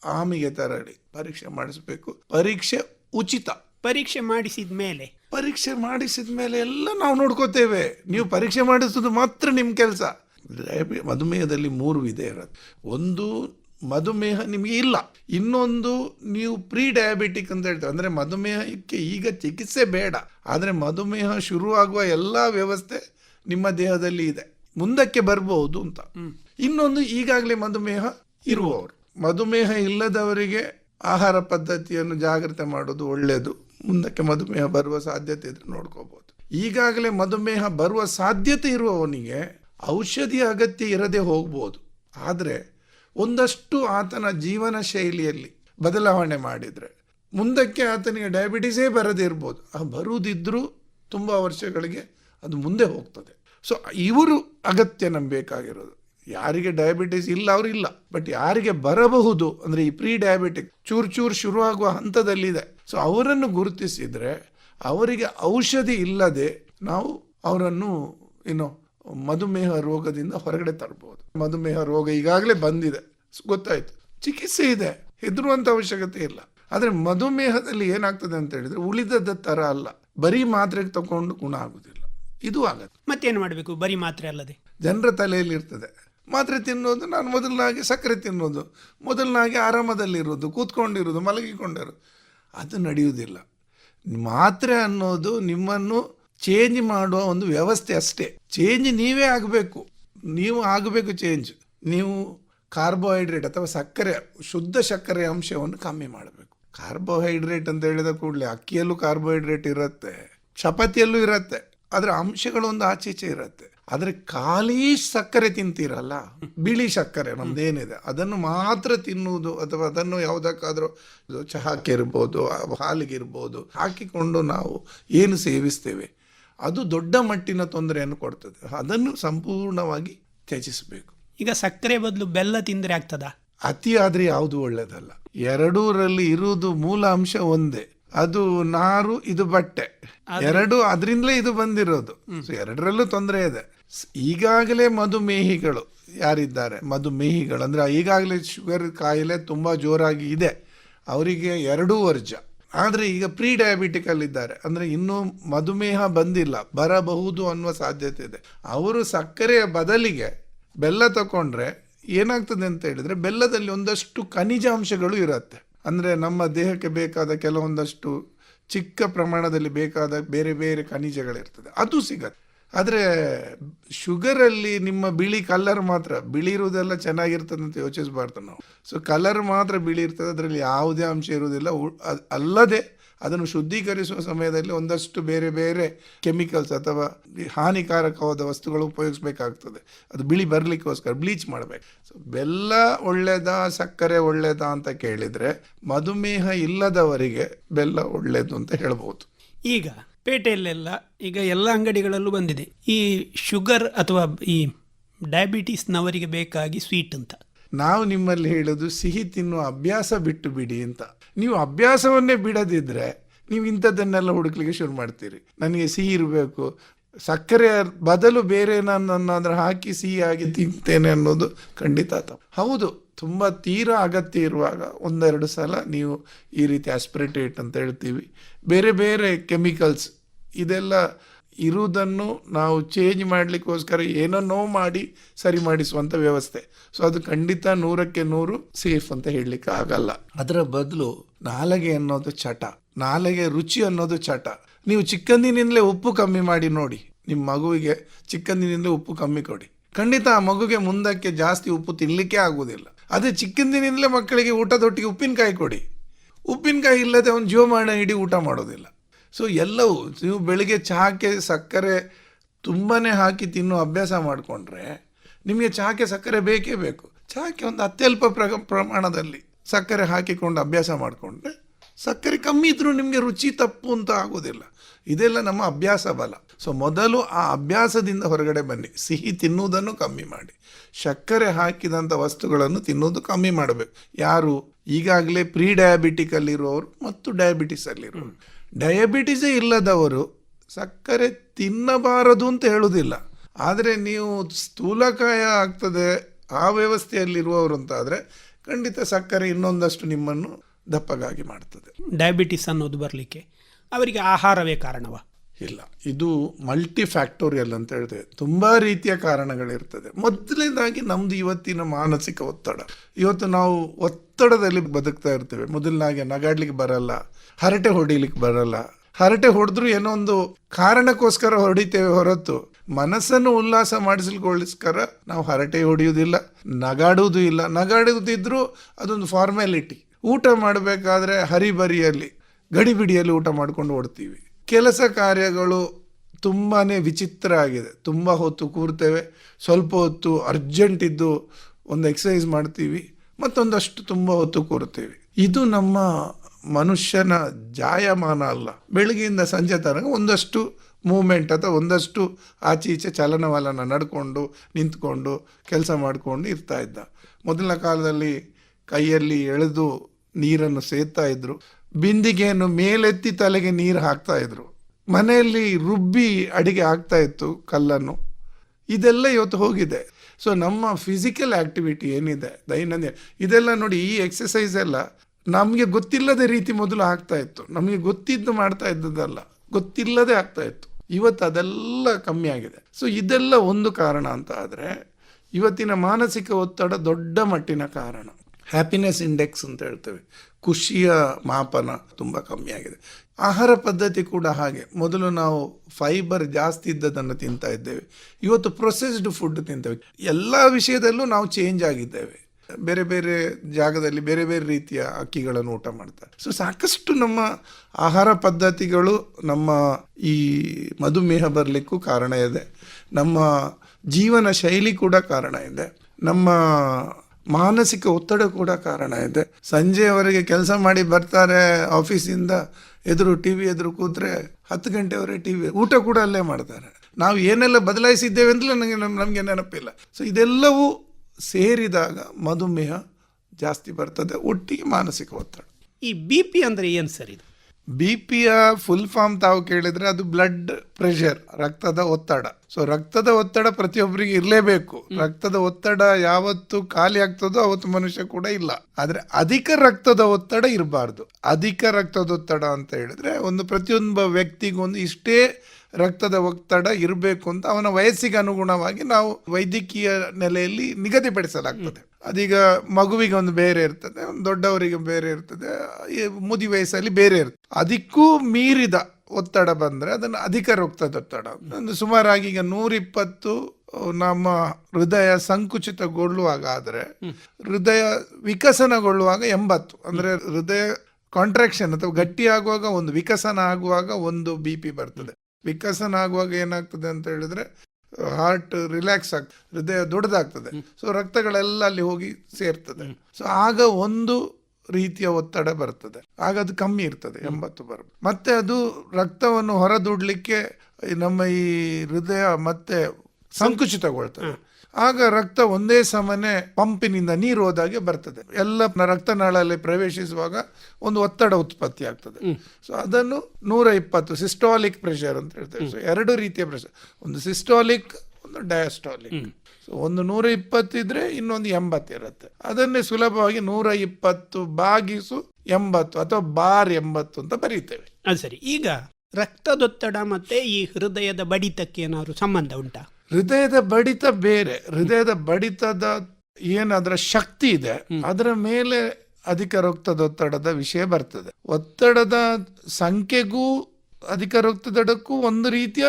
ಆಮಿಗೆ ತರಳಿ ಪರೀಕ್ಷೆ ಮಾಡಿಸಬೇಕು. ಪರೀಕ್ಷೆ ಉಚಿತ. ಪರೀಕ್ಷೆ ಮಾಡಿಸಿದ ಮೇಲೆ ಪರೀಕ್ಷೆ ಮಾಡಿಸಿದ ಮೇಲೆ ಎಲ್ಲ ನಾವು ನೋಡ್ಕೋತೇವೆ. ನೀವು ಪರೀಕ್ಷೆ ಮಾಡಿಸೋದು ಮಾತ್ರ ನಿಮ್ಮ ಕೆಲಸ. ಮಧುಮೇಹದಲ್ಲಿ ಮೂರು ವಿಧ ಇರೋದು ಒಂದು ಮಧುಮೇಹ ನಿಮಗೆ ಇಲ್ಲ. ಇನ್ನೊಂದು ನೀವು ಪ್ರೀ ಡಯಾಬಿಟಿಕ್ ಅಂತ ಹೇಳ್ತೇವೆ. ಅಂದರೆ ಮಧುಮೇಹಕ್ಕೆ ಈಗ ಚಿಕಿತ್ಸೆ ಬೇಡ. ಆದರೆ ಮಧುಮೇಹ ಶುರುವಾಗುವ ಎಲ್ಲ ವ್ಯವಸ್ಥೆ ನಿಮ್ಮ ದೇಹದಲ್ಲಿ ಇದೆ. ಮುಂದಕ್ಕೆ ಬರಬಹುದು ಅಂತ. ಇನ್ನೊಂದು ಈಗಾಗಲೇ ಮಧುಮೇಹ ಇರುವವರು. ಮಧುಮೇಹ ಇಲ್ಲದವರಿಗೆ ಆಹಾರ ಪದ್ಧತಿಯನ್ನು ಜಾಗ್ರತೆ ಮಾಡೋದು ಒಳ್ಳೆಯದು ಮುಂದಕ್ಕೆ ಮಧುಮೇಹ ಬರುವ ಸಾಧ್ಯತೆ ಇದ್ರೆ ನೋಡ್ಕೋಬಹುದು ಈಗಾಗಲೇ ಮಧುಮೇಹ ಬರುವ ಸಾಧ್ಯತೆ ಇರುವವನಿಗೆ ಔಷಧಿ ಅಗತ್ಯ ಇರದೆ ಹೋಗ್ಬೋದು. ಆದರೆ ಒಂದಷ್ಟು ಆತನ ಜೀವನ ಶೈಲಿಯಲ್ಲಿ ಬದಲಾವಣೆ ಮಾಡಿದರೆ ಮುಂದಕ್ಕೆ ಆತನಿಗೆ ಡಯಾಬಿಟೀಸೇ ಬರದೇ ಇರ್ಬೋದು ಆ ಬರುವುದಿದ್ದರೂ ತುಂಬ ವರ್ಷಗಳಿಗೆ ಅದು ಮುಂದೆ ಹೋಗ್ತದೆ. ಸೊ ಇವರು ಅಗತ್ಯ ನಮ್ಗೆ ಬೇಕಾಗಿರೋದು ಯಾರಿಗೆ ಡಯಾಬಿಟೀಸ್ ಇಲ್ಲ, ಅವರು ಇಲ್ಲ. ಬಟ್ ಯಾರಿಗೆ ಬರಬಹುದು, ಅಂದರೆ ಈ ಪ್ರೀ ಡಯಾಬಿಟಿಕ್ ಚೂರು ಚೂರು ಶುರುವಾಗುವ ಹಂತದಲ್ಲಿದೆ. ಸೊ ಅವರನ್ನು ಗುರುತಿಸಿದರೆ ಅವರಿಗೆ ಔಷಧಿ ಇಲ್ಲದೆ ನಾವು ಅವರನ್ನು ಏನು ಮಧುಮೇಹ ರೋಗದಿಂದ ಹೊರಗಡೆ ತರಬಹುದು. ಮಧುಮೇಹ ರೋಗ ಈಗಾಗಲೇ ಬಂದಿದೆ. ಗೊತ್ತಾಯ್ತು. ಚಿಕಿತ್ಸೆ ಇದೆ. ಹೆದರುವಂಥ ಅವಶ್ಯಕತೆ ಇಲ್ಲ. ಆದರೆ ಮಧುಮೇಹದಲ್ಲಿ ಏನಾಗ್ತದೆ ಅಂತ ಹೇಳಿದ್ರೆ ಉಳಿದದ ಥರ ಅಲ್ಲ. ಬರೀ ಮಾತ್ರೆಗೆ ತಗೊಂಡು ಗುಣ ಆಗುದಿಲ್ಲ. ಇದು ಆಗತ್ತೆ. ಮತ್ತೇನು ಮಾಡಬೇಕು? ಬರೀ ಮಾತ್ರೆ ಅಲ್ಲದೆ? ಜನರ ತಲೆಯಲ್ಲಿ ಇರ್ತದೆ. ಮಾತ್ರೆ ತಿನ್ನೋದು ನಾನು ಮೊದಲನಾಗಿ ಸಕ್ಕರೆ ತಿನ್ನೋದು ಮೊದಲನಾಗಿ ಆರಾಮದಲ್ಲಿರೋದು ಕೂತ್ಕೊಂಡಿರೋದು ಮಲಗಿಕೊಂಡಿರೋದು. ಅದು ನಡೆಯುವುದಿಲ್ಲ. ಮಾತ್ರೆ ಅನ್ನೋದು ನಿಮ್ಮನ್ನು ಚೇಂಜ್ ಮಾಡುವ ಒಂದು ವ್ಯವಸ್ಥೆ ಅಷ್ಟೇ. ಚೇಂಜ್ ನೀವೇ ಆಗಬೇಕು. ನೀವು ಆಗಬೇಕು ಚೇಂಜ್ ನೀವು ಕಾರ್ಬೋಹೈಡ್ರೇಟ್ ಅಥವಾ ಸಕ್ಕರೆ, ಶುದ್ಧ ಸಕ್ಕರೆ ಅಂಶವನ್ನು ಕಮ್ಮಿ ಮಾಡಬೇಕು. ಕಾರ್ಬೋಹೈಡ್ರೇಟ್ ಅಂತ ಹೇಳಿದ ಕೂಡಲೇ ಅಕ್ಕಿಯಲ್ಲೂ ಕಾರ್ಬೋಹೈಡ್ರೇಟ್ ಇರುತ್ತೆ, ಚಪಾತಿಯಲ್ಲೂ ಇರುತ್ತೆ ಅದರ ಅಂಶಗಳು ಒಂದು ಆಚೀಚೆ ಇರುತ್ತೆ. ಆದರೆ ಖಾಲಿ ಸಕ್ಕರೆ ತಿಂತೀರಲ್ಲ, ಬಿಳಿ ಸಕ್ಕರೆ ನಮ್ದೇನಿದೆ, ಅದನ್ನು ಮಾತ್ರ ತಿನ್ನುವುದು ಅಥವಾ ಅದನ್ನು ಯಾವುದಕ್ಕಾದರೂ ಚಹಾಕ್ಕೆ ಇರ್ಬೋದು, ಹಾಲಿಗೆ ಇರ್ಬೋದು, ಹಾಕಿಕೊಂಡು ನಾವು ಏನು ಸೇವಿಸ್ತೇವೆ? ಅದು ದೊಡ್ಡ ಮಟ್ಟಿನ ತೊಂದರೆಯನ್ನು ಕೊಡ್ತದೆ. ಅದನ್ನು ಸಂಪೂರ್ಣವಾಗಿ ತ್ಯಜಿಸಬೇಕು. ಈಗ ಸಕ್ಕರೆ ಬದಲು ಬೆಲ್ಲ ತಿಂದರೆ ಆಗ್ತದಾ? ಅತಿ ಆದರೆ ಯಾವುದು ಒಳ್ಳೇದಲ್ಲ. ಎರಡೂರಲ್ಲಿ ಇರುವುದು ಮೂಲ ಅಂಶ ಒಂದೇ. ಅದು ನಾರು ಇದು ಬಟ್ಟೆ. ಎರಡು ಅದರಿಂದಲೇ ಇದು ಬಂದಿರೋದು. ಎರಡರಲ್ಲೂ ತೊಂದರೆ ಇದೆ. ಈಗಾಗಲೇ ಮಧುಮೇಹಿಗಳು ಯಾರಿದ್ದಾರೆ? ಮಧುಮೇಹಿಗಳು ಅಂದರೆ ಈಗಾಗಲೇ ಶುಗರ್ ಕಾಯಿಲೆ ತುಂಬಾ ಜೋರಾಗಿ ಇದೆ. ಅವರಿಗೆ ಎರಡೂ ವರ್ಜ. ಆದರೆ ಈಗ ಪ್ರೀ ಡಯಾಬಿಟಿಕ್ ಅಲ್ಲಿದ್ದಾರೆ. ಅಂದರೆ ಇನ್ನೂ ಮಧುಮೇಹ ಬಂದಿಲ್ಲ, ಬರಬಹುದು ಅನ್ನುವ ಸಾಧ್ಯತೆ ಇದೆ. ಅವರು ಸಕ್ಕರೆಯ ಬದಲಿಗೆ ಬೆಲ್ಲ ತಗೊಂಡ್ರೆ ಏನಾಗ್ತದೆ ಅಂತ ಹೇಳಿದರೆ ಬೆಲ್ಲದಲ್ಲಿ ಒಂದಷ್ಟು ಖನಿಜಾಂಶಗಳು ಇರುತ್ತೆ. ಅಂದರೆ ನಮ್ಮ ದೇಹಕ್ಕೆ ಬೇಕಾದ ಕೆಲವೊಂದಷ್ಟು ಚಿಕ್ಕ ಪ್ರಮಾಣದಲ್ಲಿ ಬೇಕಾದ ಬೇರೆ ಬೇರೆ ಖನಿಜಗಳಿರ್ತದೆ. ಅದು ಸಿಗತ್ತೆ. ಆದರೆ ಶುಗರಲ್ಲಿ ನಿಮ್ಮ ಬಿಳಿ ಕಲರ್ ಮಾತ್ರ, ಬಿಳಿ ಇರುವುದೆಲ್ಲ ಚೆನ್ನಾಗಿರ್ತದೆ ಅಂತ ಯೋಚಿಸಬಾರ್ದು ನಾವು. ಸೊ ಕಲರ್ ಮಾತ್ರ ಬಿಳಿ ಇರ್ತದೆ, ಅದರಲ್ಲಿ ಯಾವುದೇ ಅಂಶ ಇರುವುದಿಲ್ಲ. ಅಲ್ಲದೆ ಅದನ್ನು ಶುದ್ಧೀಕರಿಸುವ ಸಮಯದಲ್ಲಿ ಒಂದಷ್ಟು ಬೇರೆ ಬೇರೆ ಕೆಮಿಕಲ್ಸ್ ಅಥವಾ ಹಾನಿಕಾರಕವಾದ ವಸ್ತುಗಳು ಉಪಯೋಗಿಸಬೇಕಾಗ್ತದೆ. ಅದು ಬಿಳಿ ಬರಲಿಕ್ಕೋಸ್ಕರ ಬ್ಲೀಚ್ ಮಾಡಬೇಕು. ಸೊ ಬೆಲ್ಲ ಒಳ್ಳೆಯದಾ ಸಕ್ಕರೆ ಒಳ್ಳೆಯದಾ ಅಂತ ಕೇಳಿದರೆ ಮಧುಮೇಹ ಇಲ್ಲದವರಿಗೆ ಬೆಲ್ಲ ಒಳ್ಳೆಯದು ಅಂತ ಹೇಳ್ಬೋದು. ಈಗ ಪೇಟೆಯಲ್ಲೆಲ್ಲ ಈಗ ಎಲ್ಲ ಅಂಗಡಿಗಳಲ್ಲೂ ಬಂದಿದೆ. ಈ ಶುಗರ್ ಅಥವಾ ಈ ಡಯಾಬಿಟೀಸ್ನವರಿಗೆ ಬೇಕಾಗಿ ಸ್ವೀಟ್ ಅಂತ. ನಾವು ನಿಮ್ಮಲ್ಲಿ ಹೇಳೋದು ಸಿಹಿ ತಿನ್ನುವ ಅಭ್ಯಾಸ ಬಿಟ್ಟು ಬಿಡಿ ಅಂತ. ನೀವು ಅಭ್ಯಾಸವನ್ನೇ ಬಿಡದಿದ್ರೆ ನೀವು ಇಂಥದ್ದನ್ನೆಲ್ಲ ಹುಡುಕ್ಲಿಕ್ಕೆ ಶುರು ಮಾಡ್ತೀರಿ. ನನಗೆ ಸಿಹಿ ಇರಬೇಕು ಸಕ್ಕರೆ ಬದಲು ಬೇರೆ ನನ್ನನ್ನಾದ್ರೂ ಹಾಕಿ ಸಿಹಿಯಾಗಿ ತಿಂತೇನೆ ಅನ್ನೋದು ಖಂಡಿತ ತಪ್ಪು. ಹೌದು, ತುಂಬ ತೀರಾ ಅಗತ್ಯ ಇರುವಾಗ ಒಂದೆರಡು ಸಲ ನೀವು ಈ ರೀತಿ ಆಸ್ಪಿರೇಟೇಟ್ ಅಂತ ಹೇಳ್ತೀವಿ. ಬೇರೆ ಬೇರೆ ಕೆಮಿಕಲ್ಸ್ ಇದೆಲ್ಲ ಇರುವುದನ್ನು ನಾವು ಚೇಂಜ್ ಮಾಡಲಿಕ್ಕೋಸ್ಕರ ಏನನ್ನೋ ಮಾಡಿ ಸರಿ ಮಾಡಿಸುವಂಥ ವ್ಯವಸ್ಥೆ. ಸೊ ಅದು ಖಂಡಿತ ನೂರಕ್ಕೆ ನೂರು ಸೇಫ್ ಅಂತ ಹೇಳಲಿಕ್ಕೆ ಆಗಲ್ಲ. ಅದರ ಬದಲು ನಾಲಗೆ ಅನ್ನೋದು ಚಟ, ನಾಲಗೆ ರುಚಿ ಅನ್ನೋದು ಚಟ. ನೀವು ಚಿಕ್ಕಂದಿನಿಂದಲೇ ಉಪ್ಪು ಕಮ್ಮಿ ಮಾಡಿ ನೋಡಿ. ನಿಮ್ಮ ಮಗುವಿಗೆ ಚಿಕ್ಕಂದಿನಿಂದಲೇ ಉಪ್ಪು ಕಮ್ಮಿ ಕೊಡಿ. ಖಂಡಿತ ಆ ಮಗುಗೆ ಮುಂದಕ್ಕೆ ಜಾಸ್ತಿ ಉಪ್ಪು ತಿನ್ನಲಿಕ್ಕೆ ಆಗುವುದಿಲ್ಲ. ಅದೇ ಚಿಕ್ಕಂದಿನಿಂದಲೇ ಮಕ್ಕಳಿಗೆ ಊಟದೊಟ್ಟಿಗೆ ಉಪ್ಪಿನಕಾಯಿ ಕೊಡಿ. ಉಪ್ಪಿನಕಾಯಿ ಇಲ್ಲದೆ ಅವನು ಜೀವಮಾನ ಇಡೀ ಊಟ ಮಾಡೋದಿಲ್ಲ. ಸೊ ಎಲ್ಲವೂ ನೀವು ಬೆಳಿಗ್ಗೆ ಚಹಾಕ್ಕೆ ಸಕ್ಕರೆ ತುಂಬಾ ಹಾಕಿ ತಿನ್ನೋ ಅಭ್ಯಾಸ ಮಾಡಿಕೊಂಡ್ರೆ ನಿಮಗೆ ಚಹಾಕ್ಕೆ ಸಕ್ಕರೆ ಬೇಕೇ ಬೇಕು. ಚಹಾಕ್ಕೆ ಒಂದು ಅತ್ಯಲ್ಪ ಪ್ರ ಪ್ರಮಾಣದಲ್ಲಿ ಸಕ್ಕರೆ ಹಾಕಿಕೊಂಡು ಅಭ್ಯಾಸ ಮಾಡಿಕೊಂಡ್ರೆ ಸಕ್ಕರೆ ಕಮ್ಮಿ ಇದ್ದರೂ ನಿಮಗೆ ರುಚಿ ತಪ್ಪು ಅಂತ ಆಗೋದಿಲ್ಲ. ಇದೆಲ್ಲ ನಮ್ಮ ಅಭ್ಯಾಸ ಬಲ. ಸೊ ಮೊದಲು ಆ ಅಭ್ಯಾಸದಿಂದ ಹೊರಗಡೆ ಬನ್ನಿ. ಸಿಹಿ ತಿನ್ನುವುದನ್ನು ಕಮ್ಮಿ ಮಾಡಿ. ಸಕ್ಕರೆ ಹಾಕಿದಂಥ ವಸ್ತುಗಳನ್ನು ತಿನ್ನೋದು ಕಮ್ಮಿ ಮಾಡಬೇಕು. ಯಾರು? ಈಗಾಗಲೇ ಪ್ರೀ ಡಯಾಬಿಟಿಕಲ್ಲಿರುವವರು ಮತ್ತು ಡಯಾಬಿಟಿಸಲ್ಲಿರುವವರು. ಡಯಾಬಿಟಿಸೇ ಇಲ್ಲದವರು ಸಕ್ಕರೆ ತಿನ್ನಬಾರದು ಅಂತ ಹೇಳುವುದಿಲ್ಲ. ಆದರೆ ನೀವು ಸ್ಥೂಲಕಾಯ ಆಗ್ತದೆ ಆ ವ್ಯವಸ್ಥೆಯಲ್ಲಿರುವವರು ಅಂತಾದರೆ ಖಂಡಿತ ಸಕ್ಕರೆ ಇನ್ನೊಂದಷ್ಟು ನಿಮ್ಮನ್ನು ದಪ್ಪಗಾಗಿ ಮಾಡ್ತದೆ. ಡಯಾಬಿಟಿಸ್ ಅನ್ನೋದು ಬರಲಿಕ್ಕೆ ಅವರಿಗೆ ಆಹಾರವೇ ಕಾರಣವ. ಇಲ್ಲ ಇದು ಮಲ್ಟಿ ಫ್ಯಾಕ್ಟೋರಿಯಲ್ ಅಂತ ಹೇಳ್ತೇವೆ ತುಂಬ ರೀತಿಯ ಕಾರಣಗಳಿರ್ತದೆ. ಮೊದಲನೇದಾಗಿ ನಮ್ದು ಇವತ್ತಿನ ಮಾನಸಿಕ ಒತ್ತಡ. ಇವತ್ತು ನಾವು ಒತ್ತಡದಲ್ಲಿ ಬದುಕ್ತಾ ಇರ್ತೇವೆ. ಮೊದಲನಾಗೆ ನಗಾಡ್ಲಿಕ್ಕೆ ಬರಲ್ಲ ಹರಟೆ ಹೊಡಿಲಿಕ್ಕೆ ಬರಲ್ಲ. ಹರಟೆ ಹೊಡೆದ್ರು ಏನೋ ಒಂದು ಕಾರಣಕ್ಕೋಸ್ಕರ ಹೊಡಿತೇವೆ ಹೊರತು ಮನಸ್ಸನ್ನು ಉಲ್ಲಾಸ ಮಾಡಿಸ್ಲಿಕ್ಕೋಸ್ಕರ ನಾವು ಹರಟೆ ಹೊಡೆಯುವುದಿಲ್ಲ ನಗಾಡುವುದು ಇಲ್ಲ. ನಗಾಡುವುದಿದ್ರೂ ಅದೊಂದು ಫಾರ್ಮ್ಯಾಲಿಟಿ ಊಟ ಮಾಡಬೇಕಾದ್ರೆ ಹರಿಬರಿಯಲ್ಲಿ, ಗಡಿಬಿಡಿಯಲ್ಲಿ ಊಟ ಮಾಡ್ಕೊಂಡು ಓಡ್ತೀವಿ. ಕೆಲಸ ಕಾರ್ಯಗಳು ತುಂಬಾ ವಿಚಿತ್ರ ಆಗಿದೆ. ತುಂಬ ಹೊತ್ತು ಕೂರ್ತೇವೆ. ಸ್ವಲ್ಪ ಹೊತ್ತು ಅರ್ಜೆಂಟ್ ಇದ್ದು ಒಂದು ಎಕ್ಸಸೈಸ್ ಮಾಡ್ತೀವಿ. ಮತ್ತೊಂದಷ್ಟು ತುಂಬ ಹೊತ್ತು ಕೂರ್ತೀವಿ. ಇದು ನಮ್ಮ ಮನುಷ್ಯನ ಜಾಯಮಾನ ಅಲ್ಲ. ಬೆಳಗ್ಗೆಯಿಂದ ಸಂಜೆ ತನಕ ಒಂದಷ್ಟು ಮೂಮೆಂಟ್ ಅಥವಾ ಒಂದಷ್ಟು ಆಚೆ ಈಚೆ ಚಲನವಲನ ನಡ್ಕೊಂಡು, ನಿಂತ್ಕೊಂಡು, ಕೆಲಸ ಮಾಡಿಕೊಂಡು ಇರ್ತಾ ಇದ್ದ. ಮೊದಲಿನ ಕಾಲದಲ್ಲಿ ಕೈಯಲ್ಲಿ ಎಳೆದು ನೀರನ್ನು ಸೇದ್ತಾ ಇದ್ರು. ಬಿಂದಿಗೆಯನ್ನು ಮೇಲೆತ್ತಿ ತಲೆಗೆ ನೀರು ಹಾಕ್ತಾ ಇದ್ರು. ಮನೆಯಲ್ಲಿ ರುಬ್ಬಿ ಅಡಿಗೆ ಆಗ್ತಾ ಇತ್ತು ಕಲ್ಲನ್ನು. ಇದೆಲ್ಲ ಇವತ್ತು ಹೋಗಿದೆ. ಸೊ ನಮ್ಮ ಫಿಸಿಕಲ್ ಆಕ್ಟಿವಿಟಿ ಏನಿದೆ? ದೈನಂದಿನ, ಇದೆಲ್ಲ ನೋಡಿ ಈ ಎಕ್ಸಸೈಸ್ ಎಲ್ಲ ನಮಗೆ ಗೊತ್ತಿಲ್ಲದ ರೀತಿ ಮೊದಲು ಆಗ್ತಾ ಇತ್ತು. ನಮಗೆ ಗೊತ್ತಿದ್ದು ಮಾಡ್ತಾ ಇದ್ದದಲ್ಲ ಗೊತ್ತಿಲ್ಲದೆ ಆಗ್ತಾ ಇತ್ತು. ಇವತ್ತು ಅದೆಲ್ಲ ಕಮ್ಮಿ ಆಗಿದೆ. ಸೊ ಇದೆಲ್ಲ ಒಂದು ಕಾರಣ ಅಂತ ಆದರೆ, ಇವತ್ತಿನ ಮಾನಸಿಕ ಒತ್ತಡ ದೊಡ್ಡ ಮಟ್ಟಿನ ಕಾರಣ. ಹ್ಯಾಪಿನೆಸ್ ಇಂಡೆಕ್ಸ್ ಅಂತ ಹೇಳ್ತೇವೆ. ಖುಷಿಯ ಮಾಪನ ತುಂಬ ಕಮ್ಮಿ ಆಗಿದೆ. ಆಹಾರ ಪದ್ಧತಿ ಕೂಡ ಹಾಗೆ. ಮೊದಲು ನಾವು ಫೈಬರ್ ಜಾಸ್ತಿ ಇದ್ದದನ್ನು ತಿಂತಾ ಇದ್ದೇವೆ. ಇವತ್ತು ಪ್ರೊಸೆಸ್ಡ್ ಫುಡ್ ತಿಂತೇವೆ. ಎಲ್ಲ ವಿಷಯದಲ್ಲೂ ನಾವು ಚೇಂಜ್ ಆಗಿದ್ದೇವೆ. ಬೇರೆ ಬೇರೆ ಜಾಗದಲ್ಲಿ ಬೇರೆ ಬೇರೆ ರೀತಿಯ ಅಕ್ಕಿಗಳನ್ನು ಊಟ ಮಾಡ್ತಾರೆ. ಸೊ ಸಾಕಷ್ಟು ನಮ್ಮ ಆಹಾರ ಪದ್ಧತಿಗಳು ನಮ್ಮ ಈ ಮಧುಮೇಹ ಬರಲಿಕ್ಕೂ ಕಾರಣ ಇದೆ. ನಮ್ಮ ಜೀವನ ಶೈಲಿ ಕೂಡ ಕಾರಣ ಇದೆ. ನಮ್ಮ ಮಾನಸಿಕ ಒತ್ತಡ ಕೂಡ ಕಾರಣ ಇದೆ. ಸಂಜೆವರೆಗೆ ಕೆಲಸ ಮಾಡಿ ಬರ್ತಾರೆ ಆಫೀಸಿಂದ ಎದುರು ಟಿ ವಿ ಎದುರು ಕೂತ್ರೆ ಹತ್ತು ಗಂಟೆವರೆಗೆ ಟಿ ವಿ ಊಟ ಕೂಡ ಅಲ್ಲೇ ಮಾಡ್ತಾರೆ. ನಾವು ಏನೆಲ್ಲ ಬದಲಾಯಿಸಿದ್ದೇವೆ ಅಂತಲೇ ನನಗೆ ನಮಗೆ ನೆನಪಿಲ್ಲ. ಸೊ ಇದೆಲ್ಲವೂ ಸೇರಿದಾಗ ಮಧುಮೇಹ ಜಾಸ್ತಿ ಬರ್ತದೆ ಒಟ್ಟಿಗೆ ಮಾನಸಿಕ ಒತ್ತಡ. ಈ ಬಿ ಪಿ ಅಂದರೆ ಏನು ಸರ್ ಇದು? ಬಿ ಪಿಯ ಫುಲ್ ಫಾರ್ಮ್ ತಾವು ಕೇಳಿದರೆ ಅದು ಬ್ಲಡ್ ಪ್ರೆಷರ್ ರಕ್ತದ ಒತ್ತಡ. ಸೊ ರಕ್ತದ ಒತ್ತಡ ಪ್ರತಿಯೊಬ್ಬರಿಗೆ ಇರಲೇಬೇಕು. ರಕ್ತದ ಒತ್ತಡ ಯಾವತ್ತು ಖಾಲಿ ಆಗ್ತದೋ ಅವತ್ತು ಮನುಷ್ಯ ಕೂಡ ಇಲ್ಲ. ಆದ್ರೆ ಅಧಿಕ ರಕ್ತದ ಒತ್ತಡ ಇರಬಾರ್ದು. ಅಧಿಕ ರಕ್ತದೊತ್ತಡ ಅಂತ ಹೇಳಿದ್ರೆ ಒಂದು ಪ್ರತಿಯೊಬ್ಬ ವ್ಯಕ್ತಿಗೊಂದು ಇಷ್ಟೇ ರಕ್ತದ ಒತ್ತಡ ಇರಬೇಕು ಅಂತ ಅವನ ವಯಸ್ಸಿಗೆ ಅನುಗುಣವಾಗಿ ನಾವು ವೈದ್ಯಕೀಯ ನೆಲೆಯಲ್ಲಿ ನಿಗದಿಪಡಿಸಲಾಗ್ತದೆ. ಅದೀಗ ಮಗುವಿಗೆ ಒಂದು ಬೇರೆ ಇರ್ತದೆ ಒಂದು ದೊಡ್ಡವರಿಗೆ ಬೇರೆ ಇರ್ತದೆ ಮುದಿ ವಯಸ್ಸಲ್ಲಿ ಬೇರೆ ಇರ್ತದೆ. ಅದಕ್ಕೂ ಮೀರಿದ ಒತ್ತಡ ಬಂದರೆ ಅದನ್ನು ಅಧಿಕ ರಕ್ತದೊತ್ತಡ ಒಂದು ಸುಮಾರಾಗಿ ಈಗ ನೂರಿಪ್ಪತ್ತು ನಮ್ಮ ಹೃದಯ ಸಂಕುಚಿತಗೊಳ್ಳುವಾಗ ಆದರೆ ಹೃದಯ ವಿಕಸನಗೊಳ್ಳುವಾಗ ಎಂಬತ್ತು. ಅಂದರೆ ಹೃದಯ ಕಾಂಟ್ರಾಕ್ಷನ್ ಅಥವಾ ಗಟ್ಟಿ ಆಗುವಾಗ ಒಂದು ವಿಕಸನ ಆಗುವಾಗ ಒಂದು ಬಿ ಪಿ ಬರ್ತದೆ. ವಿಕಸನ ಆಗುವಾಗ ಏನಾಗ್ತದೆ ಅಂತ ಹೇಳಿದ್ರೆ ಹಾರ್ಟ್ ರಿಲ್ಯಾಕ್ಸ್ ಆಗ್ತದೆ ಹೃದಯ ದೊಡ್ಡದಾಗ್ತದೆ. ಸೊ ರಕ್ತಗಳೆಲ್ಲ ಅಲ್ಲಿ ಹೋಗಿ ಸೇರ್ತದೆ. ಸೊ ಆಗ ಒಂದು ರೀತಿಯ ಒತ್ತಡ ಬರ್ತದೆ. ಆಗ ಅದು ಕಮ್ಮಿ ಇರ್ತದೆ, ಎಂಬತ್ತು ಬರ್ ಮತ್ತೆ ಅದು ರಕ್ತವನ್ನು ಹೊರದೂಡ್ಲಿಕ್ಕೆ ನಮ್ಮ ಈ ಹೃದಯ ಮತ್ತೆ ಸಂಕುಚಿತಗೊಳ್ತದೆ. ಆಗ ರಕ್ತ ಒಂದೇ ಸಮನೆ ಪಂಪಿನಿಂದ ನೀರು ಹೋದಾಗೆ ಬರ್ತದೆ. ಎಲ್ಲ ರಕ್ತನಾಳಲ್ಲಿ ಪ್ರವೇಶಿಸುವಾಗ ಒಂದು ಒತ್ತಡ ಉತ್ಪತ್ತಿ ಆಗ್ತದೆ. ಸೊ ಅದನ್ನು ನೂರ ಇಪ್ಪತ್ತು ಸಿಸ್ಟಾಲಿಕ್ ಪ್ರೆಷರ್ ಅಂತ ಹೇಳ್ತೇವೆ. ಸೊ ಎರಡು ರೀತಿಯ ಪ್ರೆಷರ್ ಒಂದು ಸಿಸ್ಟಾಲಿಕ್ ಒಂದು ಡಯಾಸ್ಟಾಲಿಕ್ ಒಂದು ನೂರ ಇಪ್ಪತ್ತಿದ್ರೆ ಇನ್ನೊಂದು ಎಂಬತ್ತು ಇರುತ್ತೆ. ಅದನ್ನೇ ಸುಲಭವಾಗಿ ನೂರ ಇಪ್ಪತ್ತು ಬಾಗಿಸು ಎಂಬತ್ತು ಅಥವಾ ಬಾರ್ ಎಂಬತ್ತು ಅಂತ ಬರೀತೇವೆ. ಅದು ಸರಿ. ಈಗ ರಕ್ತದೊತ್ತಡ ಮತ್ತೆ ಈ ಹೃದಯದ ಬಡಿತಕ್ಕೆ ಏನಾದ್ರು ಸಂಬಂಧ ಉಂಟಾ? ಹೃದಯದ ಬಡಿತ ಬೇರೆ. ಹೃದಯದ ಬಡಿತದ ಏನಾದ್ರ ಶಕ್ತಿ ಇದೆ ಅದರ ಮೇಲೆ ಅಧಿಕ ರಕ್ತದೊತ್ತಡದ ವಿಷಯ ಬರ್ತದೆ. ಒತ್ತಡದ ಸಂಖ್ಯೆಗೂ ಅಧಿಕ ರಕ್ತದೊತ್ತಡಕ್ಕೂ ಒಂದು ರೀತಿಯ